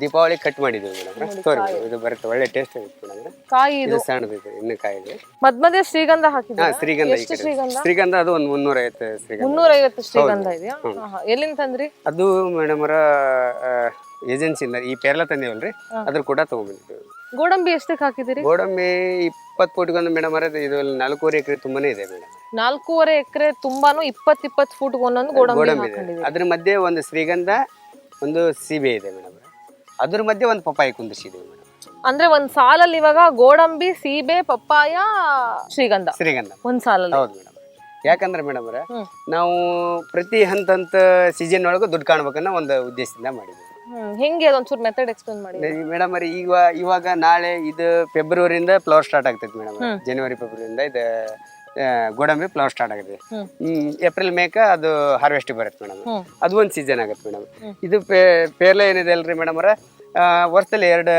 ದೀಪಾವಳಿ ಕಟ್ ಮಾಡಿದ್ದೀವಿ ಮೇಡಮ್ madam, ಇದು ಬರುತ್ತೆ ಒಳ್ಳೆ ಟೇಸ್ಟ್ ಇರುತ್ತೆ ಮೇಡಮ್ ಕಾಯಿ ಇದು ಇದು ಸಣ್ಣದಿದೆ ಇನ್ನು ಕಾಯಿ ಇದೆ ಮಧ್ಯ ಮಧ್ಯೆ ಶ್ರೀಗಂಧ ಹಾ ಹಾಕಿದ್ರೆ ಶ್ರೀಗಂಧ ಈ ಕಡೆ. ಶ್ರೀಗಂಧ? ಶ್ರೀಗಂಧ ಅದು ಒಂದು ಮುನ್ನೂರ ಐವತ್ತು ಶ್ರೀಗಂಧ ಮುನ್ನೂರ ಐವತ್ತು ಶ್ರೀಗಂಧ ಇದೆಯಾ ಆಹಾ. ಎಲ್ಲಿಂದ ತಂದ್ರಿ? ಅದು ಮೇಡಮ್ ಅವರ ಏಜೆನ್ಸಿಯಿಂದ ಈ ಪೇರ್ಲ ತಂದೇವಲ್ರಿ? ಅದ್ರ ಕೂಡ ತಗೊಂಡ್ಬಂದಿದ್ದೀವಿ ಗೋಡಂಬಿ ಎಷ್ಟಕ್ಕೆ ಹಾಕಿದಿರಿ ಗೋಡಂಬಿ ಇಪ್ಪತ್ತು ಫೂಟ್ಗೊಂದು ಮೇಡಮ್ ಅರೇ ಇದು ನಾಲ್ಕೂವರೆ ಎಕರೆ ತುಂಬಾನೇ ಇದೆ ಮೇಡಮ್. ನಾಲ್ಕೂವರೆ ಎಕರೆ ತುಂಬಾನು ಇಪ್ಪತ್ ಇಪ್ಪತ್ ಫೂಟ್ ಒಂದೊಂದು ಗೋಡಂಬಿ ಗೋಡಂಬಿ ಇದೆ. ಹಾಕೊಂಡಿದ್ದೀರಿ ಅದ್ರ ಮಧ್ಯೆ ಒಂದು ಶ್ರೀಗಂಧ ಒಂದು ಸೀಬೆ ಇದೆ ಮೇಡಮ್ ಅದ್ರ ಮಧ್ಯೆ ಒಂದು ಪಪ್ಪಾಯಿ ಕುಂದಿಸಿದೆ ಮೇಡಮ್. ಅಂದ್ರೆ ಒಂದ್ ಸಾಲಲ್ಲಿ ಇವಾಗ ಗೋಡಂಬಿ ಸೀಬೆ ಪಪ್ಪಾಯ ಶ್ರೀಗಂಧ. ಶ್ರೀಗಂಧ. ಒಂದ್ ಸಾಲಲ್ಲಿ. ಹೌದು ಮೇಡಮ್. ಯಾಕಂದ್ರೆ ಮೇಡಮ್ ಅವರ ಹ್ಮ್. ನಾವು ಪ್ರತಿ ಹಂತ ಹಂತ ಸೀಸನ್ ಒಳಗೂ ದುಡ್ಡು ಕಾಣ್ಬೇಕನ್ನೋ ಒಂದು ಉದ್ದೇಶದಿಂದ ಮಾಡಿದ್ದೀವಿ. ಹೆಂಗೆ ಅದೊಂಚೂರು ಮೆಥಡ್ ಎಕ್ಸ್ಪ್ಲೇನ್ ಮಾಡಿ? ಮೇಡಮ್ ಅವ್ರಿ ಈಗ ಇವಾಗ ನಾಳೆ ಇದು ಫೆಬ್ರವರಿಯಿಂದ ಫ್ಲವರ್ ಸ್ಟಾರ್ಟ್ ಆಗ್ತೈತಿ ಮೇಡಮ್ ಜನವರಿ ಫೆಬ್ರವರಿಯಿಂದ ಇದು ಗೋಡಂಬಿ ಫ್ಲವರ್ ಸ್ಟಾರ್ಟ್ ಆಗುತ್ತೆ ಏಪ್ರಿಲ್ ಮೇಕ ಅದು ಹಾರ್ವೆಸ್ಟ್ ಬರುತ್ತೆ ಮೇಡಮ್ ಅದು ಒಂದು ಸೀಸನ್ ಆಗುತ್ತೆ ಮೇಡಮ್ ಇದು ಪೇರ್ಲೆ ಏನಿದೆ ಅಲ್ರಿ ಮೇಡಮ್ ಅವರ? ವರ್ಷದಲ್ಲಿ ಎರಡು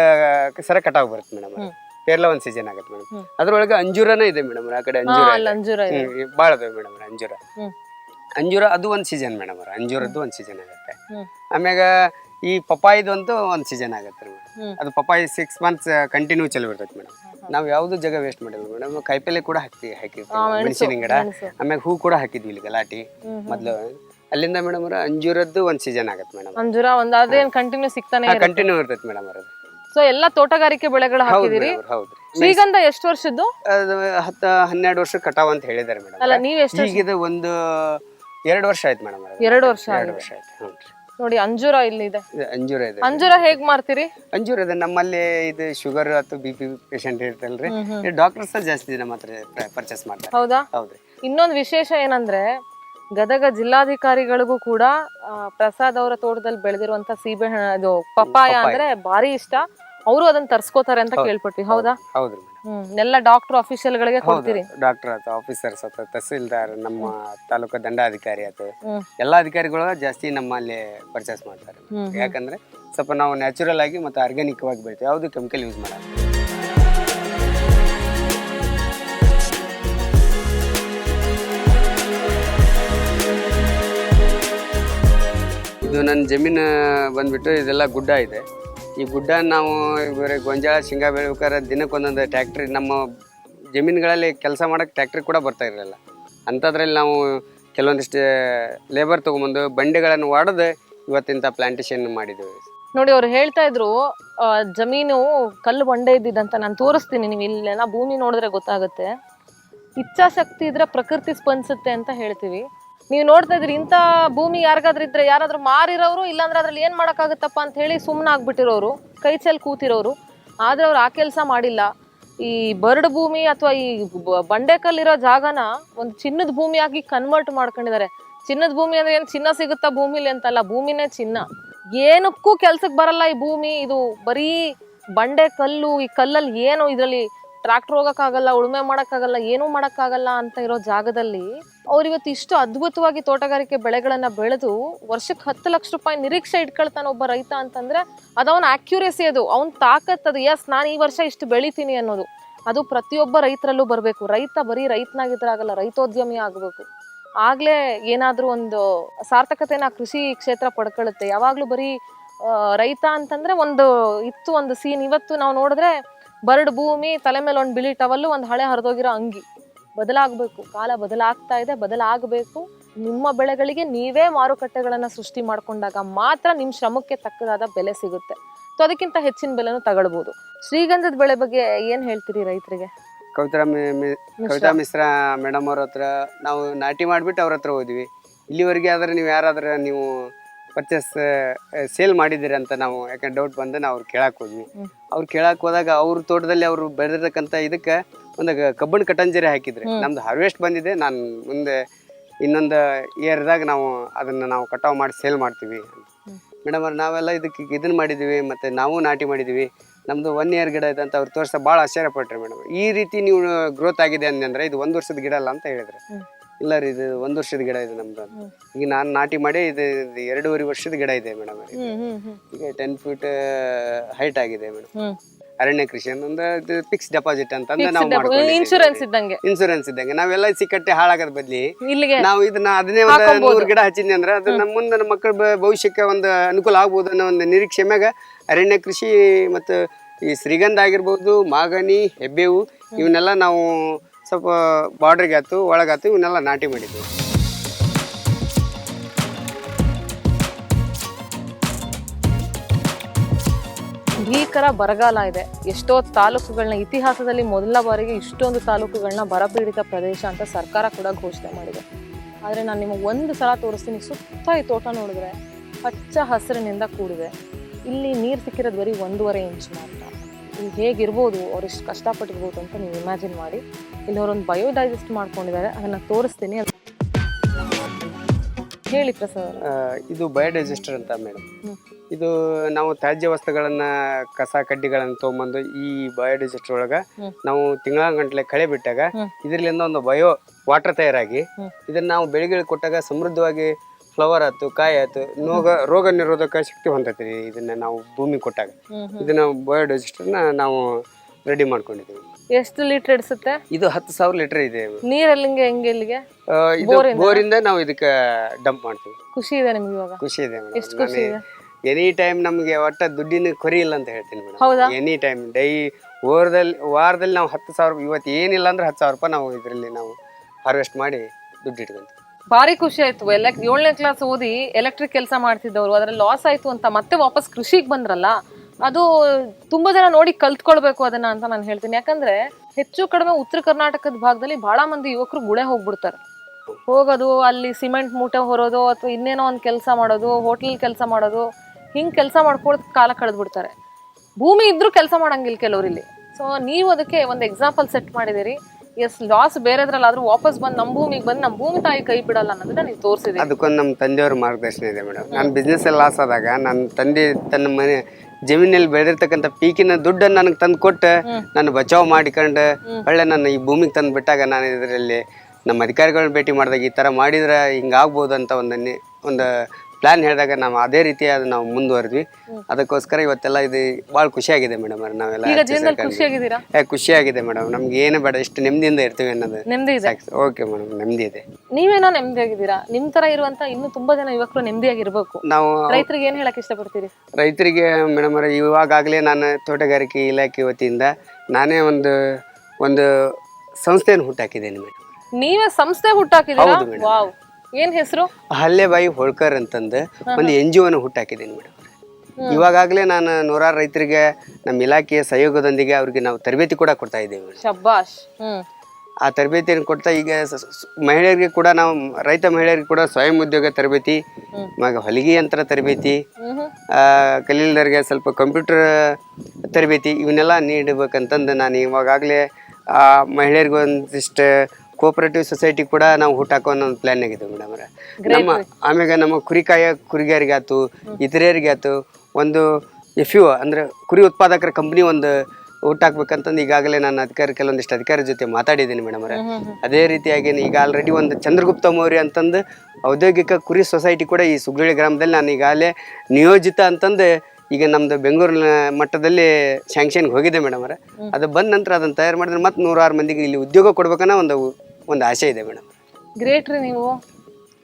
ಸರ ಕಟಾವ್ ಬರುತ್ತೆ ಮೇಡಮ್ ಪೇರ್ಲ ಒಂದು ಸೀಸನ್ ಆಗುತ್ತೆ ಮೇಡಮ್. ಅದ್ರೊಳಗೆ ಅಂಜೂರನೇ ಇದೆ ಮೇಡಮ್ ಆ ಕಡೆ ಅಂಜೂರ ಭಾಳ ಅದಾವೆ ಮೇಡಮ್ ಅಂಜೂರ. ಅಂಜೂರ ಅದು ಒಂದು ಸೀಸನ್ ಮೇಡಮ್ ಅವ್ರ. ಅಂಜೂರದ್ದು ಒಂದು ಸೀಸನ್ ಆಗುತ್ತೆ. ಆಮ್ಯಾಗ ಈ ಪಪ್ಪಾಯಿದು ಅಂತೂ ಒಂದು ಸೀಸನ್ ಆಗುತ್ತೆ ರೀ ಮೇಡಮ್. ಅದು ಪಪ್ಪಾಯಿ ಸಿಕ್ಸ್ ಮಂತ್ಸ್ ಕಂಟಿನ್ಯೂ ಚಲೋ ಇರ್ತೈತೆ ಮೇಡಮ್. ನಾವು ಯಾವುದು ಜಾಗ ವೇಸ್ಟ್ ಮಾಡಿಲ್ಲ ಮೇಡಮ್. ಕಾಯಿಪಲ್ಲೆ ಕೂಡ ಹಾಕ್ತಿ ಹಾಕಿರ್ತೀವಿ ಮೆಣಸಿನ ಗಿಡ. ಆಮ್ಯಾಗ ಹೂ ಕೂಡ ಹಾಕಿದ್ವಿ ಇಲ್ಲಿ ಗಲಾಟಿ. ಮೊದಲು. ಅಲ್ಲಿಂದ ಮೇಡಮ್ ಅವ್ರ ಅಂಜೂರದ್ದು ಒಂದು ಸೀಸನ್ ಆಗುತ್ತೆ ಮೇಡಮ್. ಅಂಜೂರ ಒಂದು ಅದೇನು ಕಂಟಿನ್ಯೂ ಸಿಗ್ತಾನೆ ಕಂಟಿನ್ಯೂ ಇರ್ತೈತೆ. ಮೇಡಮ್ ಅವ್ರದ್ದು. ಸೊ ಎಲ್ಲಾ ತೋಟಗಾರಿಕೆ ಬೆಳೆಗಳು ಹಾಕಿದಿರಿ ಮೇಡಮ್ ಹೌದು. ಶ್ರೀಗಂಧ ಎಷ್ಟು ವರ್ಷದ್ದು? ಹತ್ತು ಹನ್ನೆರಡು ವರ್ಷ ಕಟಾವ್ ಅಂತ ಹೇಳಿದ್ದಾರೆ ಅಲ್ಲ ನೀವು ನೀವ್ ಎಷ್ಟು ಈಗಿದೆ ಒಂದು ಎರಡು ವರ್ಷ ಆಯ್ತು ಮೇಡಮ್ ಎರಡು ವರ್ಷ ಎರಡು ವರ್ಷ ಆಯ್ತು ಹ್ಞೂ ನೋಡಿ ಅಂಜೂರ ಇಲ್ಲಿ ಇದೆ ಇದು ಅಂಜೂರ ಇದೆ. ಅಂಜೂರ ಹೇಗ್ ಮಾಡ್ತೀರಿ ಅಂಜೂರ ಇದೆ ನಮ್ಮಲ್ಲಿ ಇದು ಶುಗರ್ ಅಥವಾ ಬಿ ಪಿ ಪೇಷಂಟ್ ಇರ್ತಲ್ರಿ. ಡಾಕ್ಟರ್ಸ್ ಜಾಸ್ತಿ ನಮ್ಮ ಹತ್ರ ಪರ್ಚೇಸ್ ಮಾಡ್ತಾರೆ. ಹೌದಾ? ಹೌದ್ರಿ ಇನ್ನೊಂದು ವಿಶೇಷ ಏನಂದ್ರೆ ಗದಗ ಜಿಲ್ಲಾಧಿಕಾರಿಗಳಿಗೂ ಕೂಡ ಪ್ರಸಾದ್ ಅವರ ತೋಟದಲ್ಲಿ ಬೆಳೆದಿರುವಂತ ಸೀಬೆ ಇದು ಪಪ್ಪಾಯ ಅಂದ್ರೆ ಭಾರಿ ಇಷ್ಟ. ಅವರು ಅದನ್ನ ತರ್ಸ್ಕೋತಾರೆ ಅಂತ ಕೇಳ್ಪಟ್ವಿ ಹೌದಾ? ಹೌದ್ರಿ. ಮೇಡಮ್ ಹ್ಮ್ ಎಲ್ಲ ಡಾಕ್ಟರ್ ಅಫಿಷಿಯಲ್ ಗಳಿಗೆ ಕೊಡ್ತೀರಿ. ಡಾಕ್ಟರ್ ಆತ ಆಫೀಸರ್ಸ್ ಅಥವಾ ತಹಸೀಲ್ದಾರ್ ನಮ್ಮ ತಾಲೂಕು ದಂಡಾಧಿಕಾರಿ ಆಯ್ತು ಹ್ಮ್. ಎಲ್ಲಾ ಅಧಿಕಾರಿಗಳು ಜಾಸ್ತಿ ನಮ್ಮಲ್ಲಿ ಪರ್ಚೇಸ್ ಮಾಡ್ತಾರೆ. ಯಾಕಂದ್ರೆ ಸ್ವಲ್ಪ ನಾವು ನ್ಯಾಚುರಲ್ ಆಗಿ ಮತ್ತು ಆರ್ಗ್ಯಾನಿಕ್ ಆಗಿ ಬೆಳಿತೀವಿ. ಯಾವುದು ಕೆಮಿಕಲ್ ಯೂಸ್ ಮಾಡಲ್ಲ. ಇದು ನನ್ನ ಜಮೀನು ಬಂದ್ಬಿಟ್ಟು ಇದೆಲ್ಲ ಗುಡ್ಡ ಇದೆ. ಈ ಗುಡ್ಡ ನಾವು ಇವರಿಗೆ ಗೊಂಜಾಳ, ಶೇಂಗಾ ಬೆಳಿಬೇಕಾದ್ರೆ ದಿನಕ್ಕೆ ಒಂದೊಂದು ಟ್ಯಾಕ್ಟ್ರಿ ನಮ್ಮ ಜಮೀನುಗಳಲ್ಲಿ ಕೆಲಸ ಮಾಡೋಕ್ಕೆ ಟ್ಯಾಕ್ಟ್ರಿ ಕೂಡ ಬರ್ತಾ ಇರಲಿಲ್ಲ. ಅಂಥದ್ರಲ್ಲಿ ನಾವು ಕೆಲವೊಂದಿಷ್ಟು ಲೇಬರ್ ತೊಗೊಂಬಂದು ಬಂಡೆಗಳನ್ನು ಹೊಡೆದು ಇವತ್ತಿಂಥ ಪ್ಲಾಂಟೇಶನ್ ಮಾಡಿದ್ದೀವಿ. ನೋಡಿ, ಅವ್ರು ಹೇಳ್ತಾ ಇದ್ರು ಜಮೀನು ಕಲ್ಲು ಬಂಡೆ ಇದ್ದಿದ್ದಂತ ನಾನು ತೋರಿಸ್ತೀನಿ ನೀವು ಇಲ್ಲೆಲ್ಲ ಭೂಮಿ ನೋಡಿದ್ರೆ ಗೊತ್ತಾಗುತ್ತೆ. ಇಚ್ಛಾಶಕ್ತಿ ಇದ್ರೆ ಪ್ರಕೃತಿ ಸ್ಪಂದಿಸುತ್ತೆ ಅಂತ ಹೇಳ್ತೀವಿ. ನೀವು ನೋಡ್ತಾ ಇದ್ರಿ, ಇಂಥ ಭೂಮಿ ಯಾರಿಗಾದ್ರೂ ಇದ್ರೆ ಯಾರಾದ್ರೂ ಮಾರಿರೋರು, ಇಲ್ಲಾಂದ್ರೆ ಅದ್ರಲ್ಲಿ ಏನು ಮಾಡೋಕ್ಕಾಗುತ್ತಪ್ಪ ಅಂತ ಹೇಳಿ ಸುಮ್ಮನೆ ಆಗ್ಬಿಟ್ಟಿರೋರು, ಕೈ ಚೆಲ್ ಕೂತಿರೋರು. ಆದರೆ ಅವ್ರು ಆ ಕೆಲಸ ಮಾಡಿಲ್ಲ. ಈ ಬರ್ಡ್ ಭೂಮಿ ಅಥವಾ ಈ ಬಂಡೆಕಲ್ಲಿರೋ ಜಾಗನ ಒಂದು ಚಿನ್ನದ ಭೂಮಿಯಾಗಿ ಕನ್ವರ್ಟ್ ಮಾಡ್ಕೊಂಡಿದ್ದಾರೆ. ಚಿನ್ನದ ಭೂಮಿ ಅಂದ್ರೆ ಏನು ಚಿನ್ನ ಸಿಗುತ್ತಾ ಭೂಮಿಲಿ ಅಂತಲ್ಲ, ಭೂಮಿನೇ ಚಿನ್ನ. ಏನಕ್ಕೂ ಕೆಲ್ಸಕ್ಕೆ ಬರಲ್ಲ ಈ ಭೂಮಿ. ಇದು ಬರೀ ಬಂಡೆ ಕಲ್ಲು, ಈ ಕಲ್ಲಲ್ಲಿ ಏನು ಇದರಲ್ಲಿ ಟ್ರಾಕ್ಟರ್ ಹೋಗೋಕ್ಕಾಗಲ್ಲ, ಉಳುಮೆ ಮಾಡೋಕ್ಕಾಗಲ್ಲ, ಏನೂ ಮಾಡೋಕ್ಕಾಗಲ್ಲ ಅಂತ ಇರೋ ಜಾಗದಲ್ಲಿ ಅವ್ರು ಇವತ್ತು ಇಷ್ಟು ಅದ್ಭುತವಾಗಿ ತೋಟಗಾರಿಕೆ ಬೆಳೆಗಳನ್ನ ಬೆಳೆದು ವರ್ಷಕ್ಕೆ ಹತ್ತು ಲಕ್ಷ ರೂಪಾಯಿ ನಿರೀಕ್ಷೆ ಇಟ್ಕೊಳ್ತಾನೆ ಒಬ್ಬ ರೈತ ಅಂತಂದ್ರೆ ಅದು ಅವನ ಆಕ್ಯುರೇಸಿ ಅದು. ಅವ್ನ ತಾಕತ್ ಅದು. ಎಸ್ ನಾನು ಈ ವರ್ಷ ಇಷ್ಟು ಬೆಳಿತೀನಿ ಅನ್ನೋದು. ಅದು ಪ್ರತಿಯೊಬ್ಬ ರೈತರಲ್ಲೂ ಬರಬೇಕು. ರೈತ ಬರೀ ರೈತನಾಗಿದ್ರಾಗಲ್ಲ, ರೈತೋದ್ಯಮಿ ಆಗಬೇಕು. ಆಗ್ಲೇ ಏನಾದರೂ ಒಂದು ಸಾರ್ಥಕತೆನ ಕೃಷಿ ಕ್ಷೇತ್ರ ಪಡ್ಕೊಳ್ಳುತ್ತೆ ಯಾವಾಗ್ಲೂ ಬರೀ ರೈತ ಅಂತಂದ್ರೆ ಒಂದು ಇತ್ತು ಒಂದು ಸೀನ್. ಇವತ್ತು ನಾವು ನೋಡಿದ್ರೆ ಬರಡು ಭೂಮಿ ತಲೆ ಮೇಲೆ ಒಂದು ಬಿಳಿ ಟವಲ್ಲು ಒಂದು ಹಳೆ ಹರಿದೋಗಿರೋ ಅಂಗಿ. ಬದಲಾಗಬೇಕು. ಕಾಲ ಬದಲಾಗ್ತಾ ಇದೆ ಬದಲಾಗಬೇಕು. ನಿಮ್ಮ ಬೆಳೆಗಳಿಗೆ ನೀವೇ ಮಾರುಕಟ್ಟೆಗಳನ್ನ ಸೃಷ್ಟಿ ಮಾಡ್ಕೊಂಡಾಗ ಮಾತ್ರ ನಿಮ್ಮ ಶ್ರಮಕ್ಕೆ ತಕ್ಕದಾದ ಬೆಲೆ ಸಿಗುತ್ತೆ. ಸೊ ಅದಕ್ಕಿಂತ ಹೆಚ್ಚಿನ ಬೆಲೆನೂ ತಗೊಳ್ಬೋದು. ಶ್ರೀಗಂಧದ ಬೆಳೆ ಬಗ್ಗೆ ಏನ್ ಹೇಳ್ತೀರಿ ರೈತರಿಗೆ? ಕವಿತಾ ಕವಿತಾ ಮಿಶ್ರಾ ಮೇಡಮ್ ಅವ್ರ ಹತ್ರ ನಾವು ನಾಟಿ ಮಾಡಿಬಿಟ್ಟು ಅವ್ರ ಹತ್ರ ಹೋದ್ವಿ. ಇಲ್ಲಿವರೆಗೆ ಆದ್ರೆ ನೀವು ಯಾರಾದ್ರೂ ನೀವು ಪರ್ಚೇಸ್ ಸೇಲ್ ಮಾಡಿದ್ದೀರಿ ಅಂತ ನಾವು ಯಾಕಂದ್ರೆ ಡೌಟ್ ಬಂದು ನಾವು ಅವ್ರು ಕೇಳಕ್ಕೆ ಹೋದ್ವಿ. ಅವ್ರು ಕೇಳಕ್ಕೆ ಹೋದಾಗ ಅವ್ರ ತೋಟದಲ್ಲಿ ಅವರು ಬೆಳೆದಿರ್ತಕ್ಕಂಥ ಇದಕ್ಕೆ ಒಂದು ಕಬ್ಬನ್ ಕಟಂಜರಿ ಹಾಕಿದ್ರಿ. ನಮ್ದು ಹಾರ್ವೆಸ್ಟ್ ಬಂದಿದೆ. ನಾನು ಮುಂದೆ ಇನ್ನೊಂದು ಇಯರ್ದಾಗ ನಾವು ಅದನ್ನು ನಾವು ಕಟಾವು ಮಾಡಿ ಸೇಲ್ ಮಾಡ್ತೀವಿ. ಮೇಡಮ್ ಅವ್ರು ನಾವೆಲ್ಲ ಇದಕ್ಕೆ ಇದನ್ನ ಮಾಡಿದ್ದೀವಿ ಮತ್ತು ನಾವು ನಾಟಿ ಮಾಡಿದ್ದೀವಿ ನಮ್ಮದು ಒನ್ ಇಯರ್ ಗಿಡ ಇದೆ ಅಂತ ಅವ್ರು ತೋರಿಸ ಭಾಳ ಆಶ್ಚರ್ಯಪಟ್ರಿ ಮೇಡಮ್. ಈ ರೀತಿ ನೀವು ಗ್ರೋತ್ ಆಗಿದೆ ಅಂದ್ರೆ ಇದು ಒಂದು ವರ್ಷದ ಗಿಡ ಅಲ್ಲ ಅಂತ ಹೇಳಿದ್ರು. ಇಲ್ಲ ರೀ ಇದು ಒಂದ್ ವರ್ಷದ ಗಿಡ ಇದೆ ನಮ್ದು ಅಂತ. ಈಗ ನಾನು ನಾಟಿ ಮಾಡಿ ಇದು ಇದು ಎರಡೂವರೆ ವರ್ಷದ ಗಿಡ ಇದೆ ಮೇಡಮ್ ಹ್ಮ್ ಹ್ಮ್ ಹ್ಮ್. ಈಗ ಟೆನ್ ಫೀಟ್ ಹೈಟ್ ಆಗಿದೆ ಮೇಡಮ್ ಹ್ಮ್. ಅರಣ್ಯ ಕೃಷಿ ಅಂದ್ರೆ ಇದು ಫಿಕ್ಸ್ ಡೆಪಾಸಿಟ್ ಅಂತಂದ್ರೆ ನಾವು ಇನ್ಶೂರೆನ್ಸ್ ಇದ್ದಂಗೆ. ಇನ್ಸೂರೆನ್ಸ್ ಇದ್ದಂಗೆ. ನಾವೆಲ್ಲ ಸಿಕ್ಕಟ್ಟೆ ಹಾಳಾಗದ ಬದ್ಲಿ ಇಲ್ಲಿಗೆ ನಾವು ಇದನ್ನ ಅದನ್ನೇ ಒಂದು ನೂರು ಗಿಡ ಹಚ್ಚಿದ್ವಿ ಅಂದ್ರೆ ಅದು ನಮ್ಮ ಮುಂದೆ ನಮ್ಮ ಮಕ್ಕಳ ಭವಿಷ್ಯಕ್ಕೆ ಒಂದು ಅನುಕೂಲ ಆಗ್ಬೋದು ಅನ್ನೋ ಒಂದು ನಿರೀಕ್ಷೆ ಮ್ಯಾಗ ಅರಣ್ಯ ಕೃಷಿ ಮತ್ತು ಈ ಶ್ರೀಗಂಧ ಆಗಿರ್ಬೋದು ಮಾಗನಿ ಹೆಬ್ಬೇವು ಇವನ್ನೆಲ್ಲ ನಾವು ಸ್ವಲ್ಪ ಬಾರ್ಡ್ರಿಗೆ ಆಯ್ತು ಒಳಗಾತು ಇವನ್ನೆಲ್ಲ ನಾಟಿ ಮಾಡಿದ್ವಿ. ಭೀಕರ ಬರಗಾಲ ಇದೆ. ಎಷ್ಟೋ ತಾಲೂಕುಗಳನ್ನ ಇತಿಹಾಸದಲ್ಲಿ ಮೊದಲ ಬಾರಿಗೆ ಇಷ್ಟೊಂದು ತಾಲೂಕುಗಳನ್ನ ಬರಪೀಡಿತ ಪ್ರದೇಶ ಅಂತ ಸರ್ಕಾರ ಕೂಡ ಘೋಷಣೆ ಮಾಡಿದೆ. ಆದರೆ ನಾನು ನಿಮಗೆ ಒಂದು ಸಲ ತೋರಿಸ್ತೀನಿ, ಸುತ್ತ ಈ ತೋಟ ನೋಡಿದ್ರೆ ಹಚ್ಚ ಹಸಿರಿನಿಂದ ಕೂಡಿದೆ. ಇಲ್ಲಿ ನೀರು ಸಿಕ್ಕಿರೋದು ಬರೀ ಒಂದೂವರೆ ಇಂಚ್ ಮಾತ್ರ. ಇಲ್ಲಿ ಹೇಗಿರ್ಬೋದು, ಅವ್ರು ಇಷ್ಟು ಕಷ್ಟಪಟ್ಟಿರ್ಬೋದು ಅಂತ ನೀವು ಇಮ್ಯಾಜಿನ್ ಮಾಡಿ. ಇಲ್ಲಿ ಅವರೊಂದು ಬಯೋಡೈಜೆಸ್ಟ್ ಮಾಡ್ಕೊಂಡಿದ್ದಾರೆ ಅದನ್ನ ತೋರಿಸ್ತೀನಿ. ಹೇಳಿ ಪ್ರಸಾದ್ ಇದು ಬಯೋಡೈಜೆಸ್ಟರ್ ಅಂತ ಮೇಡಮ್. ಇದು ನಾವು ತ್ಯಾಜ್ಯ ವಸ್ತುಗಳನ್ನ ಕಸ ಕಡ್ಡಿಗಳನ್ನ ತಗೊಂಬಂದು ಈ ಬಯೋಡೈಜೆಸ್ಟರ್ ಒಳಗ ನಾವು ತಿಂಗಳ ಗಂಟ್ಲೆ ಕಳೆ ಬಿಟ್ಟಾಗ. ಇದರಿಂದ ಒಂದು ಬಯೋ ವಾಟರ್ ತಯಾರಾಗಿ ಇದನ್ನ ನಾವು ಬೆಳೆಗಳಿಗೆ ಕೊಟ್ಟಾಗ ಸಮೃದ್ಧವಾಗಿ ಫ್ಲವರ್ ಆಯ್ತು ಕಾಯಿ ಆಯ್ತು ನೋಗ ರೋಗ ನಿರೋಧಕ ಶಕ್ತಿ ಹೊಂದೈತಿ ಇದನ್ನ ನಾವು ಭೂಮಿ ಕೊಟ್ಟಾಗ. ಇದನ್ನ ಬಯೋ ಇದನ್ನ ಬಯೋಡೈಜೆಸ್ಟರ್ನ ನಾವು ರೆಡಿ ಮಾಡ್ಕೊಂಡಿದ್ದೀವಿ. ಎಷ್ಟು ಲೀಟರ್ ಇಡಿಸುತ್ತೆ ಇದು ಹತ್ತು ಸಾವಿರ ಲೀಟರ್ ಇದೆ. ನೀರೆಲ್ಲಿಂಗೆ ಹೆಂಗೆ ಇಲ್ಲಿಗೆ? ಆ, ಇದು ಬೋರಿಂದ? ಬೋರಿಂದ ನಾವು ಇದಕ್ಕೆ ಡಂಪ್ ಮಾಡ್ತೀವಿ. ಖುಷಿ ಇದೆ ನಿಮ್ಗೆ ಇವಾಗ? ಖುಷಿ ಇದೆ ಎಷ್ಟು ಖುಷಿ ಇದೆ? ಎನಿ ಟೈಮ್ ನಮಗೆ ಒಟ್ಟ ದುಡ್ಡಿನ ಕೊರಿ ಇಲ್ಲ ಅಂತ ಹೇಳ್ತೀನಿ ಹೌದಾ? ಮೇಡಮ್ ಎನಿ ಟೈಮ್ ಡೈ ವಾರದಲ್ಲಿ ವಾರದಲ್ಲಿ ನಾವು ಹತ್ತು ಸಾವಿರ ಇವತ್ತು ಏನಿಲ್ಲ ಅಂದ್ರೆ ಹತ್ತು ಸಾವಿರ ರೂಪಾಯಿ ನಾವು ಇದರಲ್ಲಿ ನಾವು ಹಾರ್ವೆಸ್ಟ್ ಮಾಡಿ ದುಡ್ಡು ಇಟ್ಕೊಂತೀವಿ. ಭಾರಿ ಖುಷಿ ಆಯ್ತು. ಎಲೆಕ್ ಏಳನೇ ಕ್ಲಾಸ್ ಓದಿ ಎಲೆಕ್ಟ್ರಿಕ್ ಕೆಲಸ ಮಾಡ್ತಿದ್ದವ್ರು ಅದ್ರಲ್ಲಿ ಲಾಸ್ ಆಯ್ತು ಅಂತ ಮತ್ತೆ ವಾಪಸ್ ಕೃಷಿಗೆ ಬಂದ್ರಲ್ಲ? ಅದು ತುಂಬಾ ಜನ ನೋಡಿ ಕಲ್ತ್ಕೊಳ್ಬೇಕು ಅದನ್ನ ಅಂತ ನಾನು ಹೇಳ್ತೀನಿ. ಯಾಕಂದ್ರೆ ಹೆಚ್ಚು ಕಡಿಮೆ ಉತ್ತರ ಕರ್ನಾಟಕದ ಭಾಗದಲ್ಲಿ ಬಹಳ ಮಂದಿ ಯುವಕರು ಗುಳೆ ಹೋಗ್ಬಿಡ್ತಾರೆ. ಹೋಗೋದು, ಅಲ್ಲಿ ಸಿಮೆಂಟ್ ಮೂಟೆ ಹೊರೋದು ಅಥವಾ ಇನ್ನೇನೋ ಒಂದು ಕೆಲಸ ಮಾಡೋದು, ಹೋಟೆಲ್ ಕೆಲಸ ಮಾಡೋದು, ಹಿಂಗೆ ಕೆಲಸ ಮಾಡ್ಕೊಳ್ ಕಾಲ ಕಳೆದ್ಬಿಡ್ತಾರೆ. ಭೂಮಿ ಇದ್ರೂ ಕೆಲಸ ಮಾಡಂಗಿಲ್ಲ ಇಲ್ಲಿ. ಸೊ ನೀವು ಅದಕ್ಕೆ ಒಂದು ಎಕ್ಸಾಂಪಲ್ ಸೆಟ್ ಮಾಡಿದಿರಿ ಎಸ್ ಲಾಸ್ ಬೇರೆದ್ರಲ್ಲಾದ್ರೂ ವಾಪಸ್ ಬಂದು ನಮ್ಮ ಭೂಮಿಗೆ ಬಂದು ನಮ್ಮ ಭೂಮಿ ತಾಯಿ ಕೈ ಬಿಡಲ್ಲ ಅನ್ನೋದನ್ನ ನೀವು ತೋರಿಸಿದ್ರಿ ಅದಕ್ಕೊಂದು ನಮ್ಮ ತಂದೆಯವ್ರ ಮಾರ್ಗದರ್ಶನ ಇದೆ ಮೇಡಮ್ ನಾನು ಬಿಸ್ನೆಸ್ ಲಾಸ್ ಆದಾಗ ನನ್ನ ತಂದೆ ತನ್ನ ಮನೆ ಜಮೀನಲ್ಲಿ ಬೆಳೆದಿರ್ತಕ್ಕಂಥ ಪೀಕಿನ ದುಡ್ಡನ್ನು ನನಗೆ ತಂದು ಕೊಟ್ಟು ನಾನು ಬಚಾವ್ ಮಾಡಿಕೊಂಡು ಒಳ್ಳೆ ನನ್ನ ಈ ಭೂಮಿಗೆ ತಂದು ಬಿಟ್ಟಾಗ ನಾನು ಇದರಲ್ಲಿ ನಮ್ಮ ಅಧಿಕಾರಿಗಳನ್ನ ಭೇಟಿ ಮಾಡಿದಾಗ ಈ ಥರ ಮಾಡಿದ್ರೆ ಹಿಂಗಾಗ್ಬೋದು ಅಂತ ಒಂದನ್ನೇ ಒಂದು ಪ್ಲಾನ್ ಹೇಳಿದಾಗ ನಾವು ಅದೇ ರೀತಿಯಾದ ನಾವು ಮುಂದುವರೆದ್ವಿ. ಅದಕ್ಕೋಸ್ಕರ ಇವತ್ತೆಲ್ಲ ಇದು ಭಾಳ ಖುಷಿಯಾಗಿದೆ ಮೇಡಮ್ ನಾವೆಲ್ಲ ಈಗ ಜೀವನದಲ್ಲಿ ಹಸಿರು ಖುಷಿಯಾಗಿದ್ದೀರಾ? ಏ, ಖುಷಿಯಾಗಿದೆ ಮೇಡಮ್. ನಮ್ಗೆ ಏನು ಬೇಡ ಎಷ್ಟು ನೆಮ್ಮದಿಯಿಂದ ಇರ್ತೀವಿ ಅನ್ನೋದು. ನೆಮ್ಮದಿ ಇದೆ? ಓಕೆ ಮೇಡಮ್ ನೆಮ್ಮದಿ ಇದೆ. ನೀವೇನೋ ನೆಮ್ಮದಿಯಾಗಿದ್ದೀರಾ? ನಿಮ್ ತರ ಇರುವಂತ ಇನ್ನು ತುಂಬಾ ಜನ ಯುವಕರು ನೆಮ್ಮದಿಯಾಗಿರ್ಬೇಕು. ನಾವು ರೈತರಿಗೆ ಏನ್ ಹೇಳಕ್ ಇಷ್ಟಪಡ್ತೀರಿ? ರೈತರಿಗೆ ಮೇಡಮ್ ಅವರೇ ಇವಾಗಲೇ ನಾನು ತೋಟಗಾರಿಕೆ ಇಲಾಖೆ ವತಿಯಿಂದ ನಾನೇ ಒಂದು ಒಂದು ಸಂಸ್ಥೆಯನ್ನು ಹುಟ್ಟಾಕಿದ್ದೇನೆ ಮೇಡಮ್. ನೀವೇ ಸಂಸ್ಥೆ ವಾವ್. ಏನ್ ಹೆಸರು? ಹಲ್ಲೆಬಾಯಿ ಹೋಳ್ಕರ್ ಅಂತಂದು ಒಂದು ಎನ್ ಜಿ ಒನ ಹುಟ್ಟಾಕಿದ್ದೀನಿ ಮೇಡಮ್ ಇವಾಗಲೇ ನಾನು ನೂರಾರು ರೈತರಿಗೆ ನಮ್ಮ ಇಲಾಖೆಯ ಸಹಯೋಗದೊಂದಿಗೆ ಅವ್ರಿಗೆ ನಾವು ತರಬೇತಿ ಕೂಡ ಕೊಡ್ತಾ ಇದ್ದೀವಿ ಹ್ಮ್. ಆ ತರಬೇತಿಯನ್ನು ಕೊಡ್ತಾ ಈಗ ಸ- ಸ- ಮಹಿಳೆಯರಿಗೆ ಕೂಡ ನಾವು ರೈತ ಮಹಿಳೆಯರಿಗೆ ಕೂಡ ಸ್ವಯಂ ಉದ್ಯೋಗ ತರಬೇತಿ ಮ- ಹೊಲಿಗೆ ಯಂತ್ರ ತರಬೇತಿ ಹ್ಮ್. ಆ, ಕಲೀಲ್ದವ್ರಿಗೆ ಸ್ವಲ್ಪ ಕಂಪ್ಯೂಟರ್ ತರಬೇತಿ ಇವನ್ನೆಲ್ಲ ನೀಡಬೇಕಂತಂದು ನಾನು ಇವಾಗಲೇ ಆ ಮಹಿಳೆಯರಿಗೆ ಒಂದಿಷ್ಟು ಕೋಆಪರೇಟಿವ್ ಸೊಸೈಟಿ ಕೂಡ ನಾವು ಹುಟ್ಟಾಕೋ ಅನ್ನೋ ಒಂದು ಪ್ಲಾನ್ ಆಗಿದೆ ಮೇಡಮ್ ನಮ್ಮ ಆಮೇಲೆ ನಮ್ಮ ಕುರಿ ಕಾಯ ಕುರಿಗಾರಿಗಾತು ಇತರರಿಗಾತು ಒಂದು ಎಫ್ ಯು ಅಂದ್ರೆ ಕುರಿ ಉತ್ಪಾದಕರ ಕಂಪ್ನಿ ಒಂದು ಹುಟ್ಟಾಕ್ಬೇಕಂತಂದು ಈಗಾಗಲೇ ನಾನು ಅಧಿಕಾರಿ ಕೆಲವೊಂದಿಷ್ಟು ಅಧಿಕಾರಿ ಜೊತೆ ಮಾತಾಡಿದ್ದೀನಿ ಮೇಡಮ್ ಅದೇ ರೀತಿಯಾಗಿ ಈಗ ಆಲ್ರೆಡಿ ಒಂದು ಚಂದ್ರಗುಪ್ತ ಮೌರ್ಯ ಅಂತಂದು ಔದ್ಯೋಗಿಕ ಕುರಿ ಸೊಸೈಟಿ ಕೂಡ ಈ ಸುಗ್ಳಿ ಗ್ರಾಮದಲ್ಲಿ ನಾನು ಈಗಾಗಲೇ ನಿಯೋಜಿತ ಅಂತಂದು ಈಗ ನಮ್ದು ಬೆಂಗಳೂರಿನ ಮಟ್ಟದಲ್ಲಿ ಸ್ಯಾಂಕ್ಷನ್ಗೆ ಹೋಗಿದೆ ಮೇಡಮ್ ಅವರ. ಅದು ಬಂದ ನಂತರ ಅದನ್ನು ತಯಾರು ಮಾಡಿದ್ರೆ ಮತ್ತೆ ನೂರಾರು ಮಂದಿಗೆ ಇಲ್ಲಿ ಉದ್ಯೋಗ ಕೊಡ್ಬೇಕನ್ನೋ ಒಂದು ಒಂದು ಆಸೆ ಇದೆ ಮೇಡಮ್. ಗ್ರೇಟ್ ರೀ ನೀವು.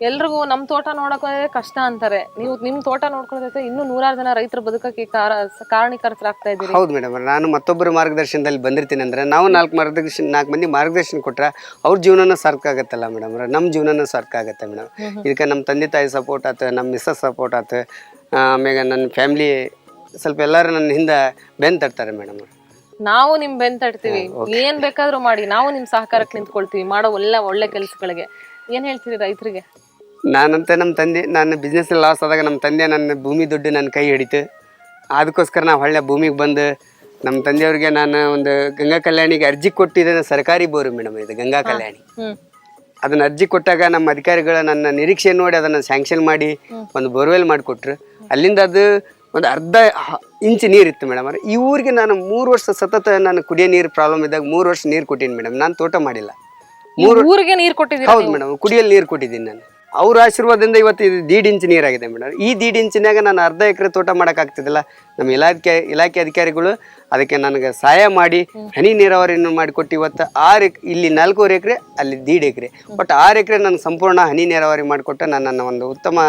ಎಲ್ರಿಗೂ ನಮ್ಮ ತೋಟ ನೋಡೋಕೆ ಕಷ್ಟ ಅಂತಾರೆ. ನೀವು ನಿಮ್ಮ ತೋಟ ನೋಡ್ಕೊಳ್ಳೋದೈತೆ ಇನ್ನೂ ನೂರಾರು ಜನ ರೈತರು ಬದುಕಕ್ಕೆ ಕಾರ ಕಾರಣೀಕರ್ತರಾಗ್ತಾ ಇದ್ದೀರಿ. ಹೌದು ಮೇಡಮ್ ನಾನು ಮತ್ತೊಬ್ಬರು ಮಾರ್ಗದರ್ಶನದಲ್ಲಿ ಬಂದಿರ್ತೀನಿ ಅಂದರೆ ನಾವು ನಾಲ್ಕು ಮಾರ್ಗದರ್ಶನ ನಾಲ್ಕು ಮಂದಿ ಮಾರ್ಗದರ್ಶನ ಕೊಟ್ಟರೆ ಅವ್ರ ಜೀವನನೂ ಸಾರ್ಥಕ ಆಗುತ್ತಲ್ಲ ಮೇಡಮ್ ನಮ್ಮ ಜೀವನನೂ ಸಾರ್ಥಕ ಆಗುತ್ತೆ ಮೇಡಮ್. ಇದಕ್ಕೆ ನಮ್ಮ ತಂದೆ ತಾಯಿ ಸಪೋರ್ಟ್ ಆಯ್ತು ನಮ್ಮ ಮಿಸ್ಸಸ್ ಸಪೋರ್ಟ್ ಆಯ್ತು ಆಮೇಲೆ ನನ್ನ ಫ್ಯಾಮ್ಲಿ ಸ್ವಲ್ಪ ಎಲ್ಲರೂ ನನ್ನ ಹಿಂದೆ ಬೆನ್ ತರ್ತಾರೆ ಮೇಡಮ್ ನಾವು ನಿಮ್ ಬೆನ್ ತಟ್ತೀವಿ ಏನ್ ಬೇಕಾದ್ರೂ ಮಾಡಿ ನಾವು ನಿಮ್ ಸಹಕಾರಕ್ಕೆ ನಿಂತ್ಕೊಳ್ತೀವಿ ಮಾಡೋ ಒಳ್ಳೆ ಒಳ್ಳೆ ಕೆಲಸಗಳಿಗೆ. ಏನ್ ಹೇಳ್ತೀರಿ ರೈತರಿಗೆ? ನಾನಂತ ನಮ್ಮ ತಂದೆ ನನ್ನ ಬಿಸ್ನೆಸ್ ಲಾಸ್ ಆದಾಗ ನಮ್ಮ ತಂದೆ ನನ್ನ ಭೂಮಿ ದುಡ್ಡು ನನ್ನ ಕೈ ಹಿಡಿತು. ಅದಕ್ಕೋಸ್ಕರ ನಾವು ಹೊಳ್ಳೆ ಭೂಮಿಗೆ ಬಂದು ನಮ್ಮ ತಂದೆಯವ್ರಿಗೆ ನಾನು ಒಂದು ಗಂಗಾ ಕಲ್ಯಾಣಿಗೆ ಅರ್ಜಿ ಕೊಟ್ಟಿದ್ದೇನೆ ಸರ್ಕಾರಿ ಬೋರು ಮೇಡಮ್ ಇದು ಗಂಗಾ ಕಲ್ಯಾಣಿ. ಅದನ್ನ ಅರ್ಜಿ ಕೊಟ್ಟಾಗ ನಮ್ಮ ಅಧಿಕಾರಿಗಳು ನನ್ನ ನಿರೀಕ್ಷೆ ನೋಡಿ ಅದನ್ನ ಸ್ಯಾಂಕ್ಷನ್ ಮಾಡಿ ಒಂದು ಬೋರ್ವೆಲ್ ಮಾಡಿಕೊಟ್ರು. ಅಲ್ಲಿಂದ ಅದು ಒಂದು ಅರ್ಧ ಇಂಚ್ ನೀರಿತ್ತು ಮೇಡಮ್. ಈ ಊರಿಗೆ ನಾನು ಮೂರು ವರ್ಷ ಸತತ ನಾನು ಕುಡಿಯೋ ನೀರು ಪ್ರಾಬ್ಲಮ್ ಇದ್ದಾಗ ಮೂರು ವರ್ಷ ನೀರು ಕೊಟ್ಟೀನಿ ಮೇಡಮ್. ನಾನು ತೋಟ ಮಾಡಿಲ್ಲ. ಮೂರು ಊರಿಗೆ ನೀರು ಕೊಟ್ಟಿದ್ದೀನಿ ಹೌದು ಮೇಡಮ್ ಕುಡಿಯಲ್ಲಿ ನೀರು ಕೊಟ್ಟಿದ್ದೀನಿ ನಾನು. ಅವ್ರ ಆಶೀರ್ವಾದದಿಂದ ಇವತ್ತು ಇದು ದೀಡ್ ಇಂಚ್ ನೀರಾಗಿದೆ ಮೇಡಮ್. ಈ ದೀಡ್ ಇಂಚಿನಾಗ ನಾನು ಅರ್ಧ ಎಕರೆ ತೋಟ ಮಾಡೋಕ್ಕಾಗ್ತಿದ್ದಿಲ್ಲ ನಮ್ಮ ಇಲಾಖೆ ಇಲಾಖೆ ಅಧಿಕಾರಿಗಳು ಅದಕ್ಕೆ ನನಗೆ ಸಹಾಯ ಮಾಡಿ ಹನಿ ನೀರಾವರಿಯನ್ನು ಮಾಡಿಕೊಟ್ಟು ಇವತ್ತು ಆರು ಎಕ್ ಇಲ್ಲಿ ನಾಲ್ಕೂವರೆ ಎಕರೆ ಅಲ್ಲಿ ದೀಡ್ ಎಕರೆ. ಬಟ್ ಆರು ಎಕರೆ ನನಗೆ ಸಂಪೂರ್ಣ ಹನಿ ನೀರಾವರಿ ಮಾಡಿಕೊಟ್ಟು ನನ್ನನ್ನು ಒಂದು ಉತ್ತಮ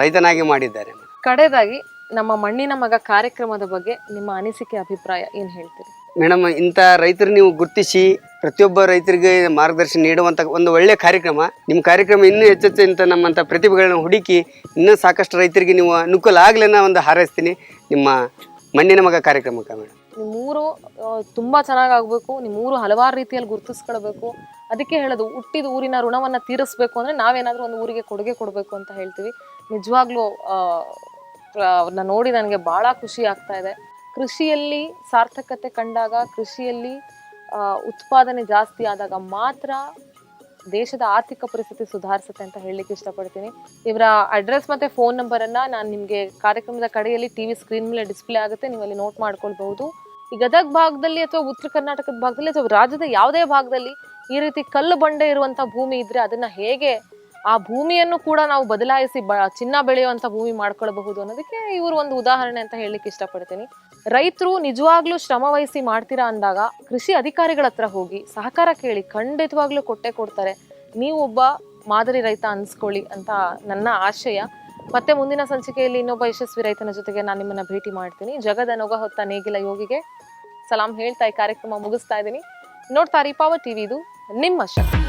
ರೈತನಾಗಿ ಮಾಡಿದ್ದಾರೆ. ಕಡೆದಾಗಿ ನಮ್ಮ ಮಣ್ಣಿನ ಮಗ ಕಾರ್ಯಕ್ರಮದ ಬಗ್ಗೆ ನಿಮ್ಮ ಅನಿಸಿಕೆ ಅಭಿಪ್ರಾಯ ಏನ್ ಹೇಳ್ತೀರಿ? ಮೇಡಮ್ ಇಂಥ ರೈತರು ನೀವು ಗುರುತಿಸಿ ಪ್ರತಿಯೊಬ್ಬ ರೈತರಿಗೆ ಮಾರ್ಗದರ್ಶನ ನೀಡುವಂಥ ಒಂದು ಒಳ್ಳೆಯ ಕಾರ್ಯಕ್ರಮ ನಿಮ್ಮ ಕಾರ್ಯಕ್ರಮ ಇನ್ನೂ ಹೆಚ್ಚೆಚ್ಚು ಇಂಥ ನಮ್ಮಂಥ ಪ್ರತಿಭೆಗಳನ್ನ ಹುಡುಕಿ ಇನ್ನೂ ಸಾಕಷ್ಟು ರೈತರಿಗೆ ನೀವು ಅನುಕೂಲ ಆಗಲಿ ಅನ್ನೋ ಒಂದು ಹಾರೈಸ್ತೀನಿ. ನಿಮ್ಮ ಮಣ್ಣಿನ ಮಗ ಕಾರ್ಯಕ್ರಮಕ್ಕೆ ಮೇಡಮ್. ನಿಮ್ಮೂರು ತುಂಬಾ ಚೆನ್ನಾಗ್ ಆಗ್ಬೇಕು ನಿಮ್ಮೂರು ಹಲವಾರು ರೀತಿಯಲ್ಲಿ ಗುರುತಿಸ್ಕೊಳ್ಬೇಕು. ಅದಕ್ಕೆ ಹೇಳೋದು ಹುಟ್ಟಿದ ಊರಿನ ಋಣವನ್ನ ತೀರಿಸ್ಬೇಕು ಅಂದ್ರೆ ನಾವೇನಾದ್ರೂ ಒಂದು ಊರಿಗೆ ಕೊಡುಗೆ ಕೊಡಬೇಕು ಅಂತ ಹೇಳ್ತೀವಿ. ನಿಜವಾಗ್ಲೂ ಅವ್ರನ್ನ ನೋಡಿ ನನಗೆ ಭಾಳ ಖುಷಿ ಆಗ್ತಾ ಇದೆ. ಕೃಷಿಯಲ್ಲಿ ಸಾರ್ಥಕತೆ ಕಂಡಾಗ, ಕೃಷಿಯಲ್ಲಿ ಉತ್ಪಾದನೆ ಜಾಸ್ತಿ ಆದಾಗ ಮಾತ್ರ ದೇಶದ ಆರ್ಥಿಕ ಪರಿಸ್ಥಿತಿ ಸುಧಾರಿಸುತ್ತೆ ಅಂತ ಹೇಳಲಿಕ್ಕೆ ಇಷ್ಟಪಡ್ತೀನಿ. ಇವರ ಅಡ್ರೆಸ್ ಮತ್ತೆ ಫೋನ್ ನಂಬರನ್ನು ನಾನು ನಿಮಗೆ ಕಾರ್ಯಕ್ರಮದ ಕಡೆಯಲ್ಲಿ ಟಿ ವಿ ಸ್ಕ್ರೀನ್ ಮೇಲೆ ಡಿಸ್ಪ್ಲೇ ಆಗುತ್ತೆ ನೀವು ಅಲ್ಲಿ ನೋಟ್ ಮಾಡ್ಕೊಳ್ಬಹುದು. ಈ ಗದಗ ಭಾಗದಲ್ಲಿ ಅಥವಾ ಉತ್ತರ ಕರ್ನಾಟಕದ ಭಾಗದಲ್ಲಿ ಅಥವಾ ರಾಜ್ಯದ ಯಾವುದೇ ಭಾಗದಲ್ಲಿ ಈ ರೀತಿ ಕಲ್ಲು ಬಂಡೆ ಇರುವಂಥ ಭೂಮಿ ಇದ್ರೆ ಅದನ್ನು ಹೇಗೆ ಆ ಭೂಮಿಯನ್ನು ಕೂಡ ನಾವು ಬದಲಾಯಿಸಿ ಬ, ಚಿನ್ನ ಬೆಳೆಯುವಂತ ಭೂಮಿ ಮಾಡ್ಕೊಳ್ಬಹುದು ಅನ್ನೋದಕ್ಕೆ ಇವರು ಒಂದು ಉದಾಹರಣೆ ಅಂತ ಹೇಳಲಿಕ್ಕೆ ಇಷ್ಟಪಡ್ತೀನಿ. ರೈತರು ನಿಜವಾಗ್ಲೂ ಶ್ರಮ ವಹಿಸಿ ಮಾಡ್ತೀರಾ ಅಂದಾಗ ಕೃಷಿ ಅಧಿಕಾರಿಗಳ ಹತ್ರ ಹೋಗಿ ಸಹಕಾರ ಕೇಳಿ ಖಂಡಿತವಾಗ್ಲೂ ಕೊಟ್ಟೆ ಕೊಡ್ತಾರೆ. ನೀವು ಒಬ್ಬ ಮಾದರಿ ರೈತ ಅನ್ಸ್ಕೊಳ್ಳಿ ಅಂತ ನನ್ನ ಆಶಯ. ಮತ್ತೆ ಮುಂದಿನ ಸಂಚಿಕೆಯಲ್ಲಿ ಇನ್ನೊಬ್ಬ ಯಶಸ್ವಿ ರೈತನ ಜೊತೆಗೆ ನಾನು ನಿಮ್ಮನ್ನ ಭೇಟಿ ಮಾಡ್ತೀನಿ. ಜಗದ ನೊಗ ಹೊತ್ತ ನೇಗಿಲ ಯೋಗಿಗೆ ಸಲಾಂ ಹೇಳ್ತಾ ಈ ಕಾರ್ಯಕ್ರಮ ಮುಗಿಸ್ತಾ ಇದ್ದೀನಿ. ನೋಡ್ತಾ ರೀ ಟಿವಿ ಇದು ನಿಮ್ಮ ಶಕ್ತಿ.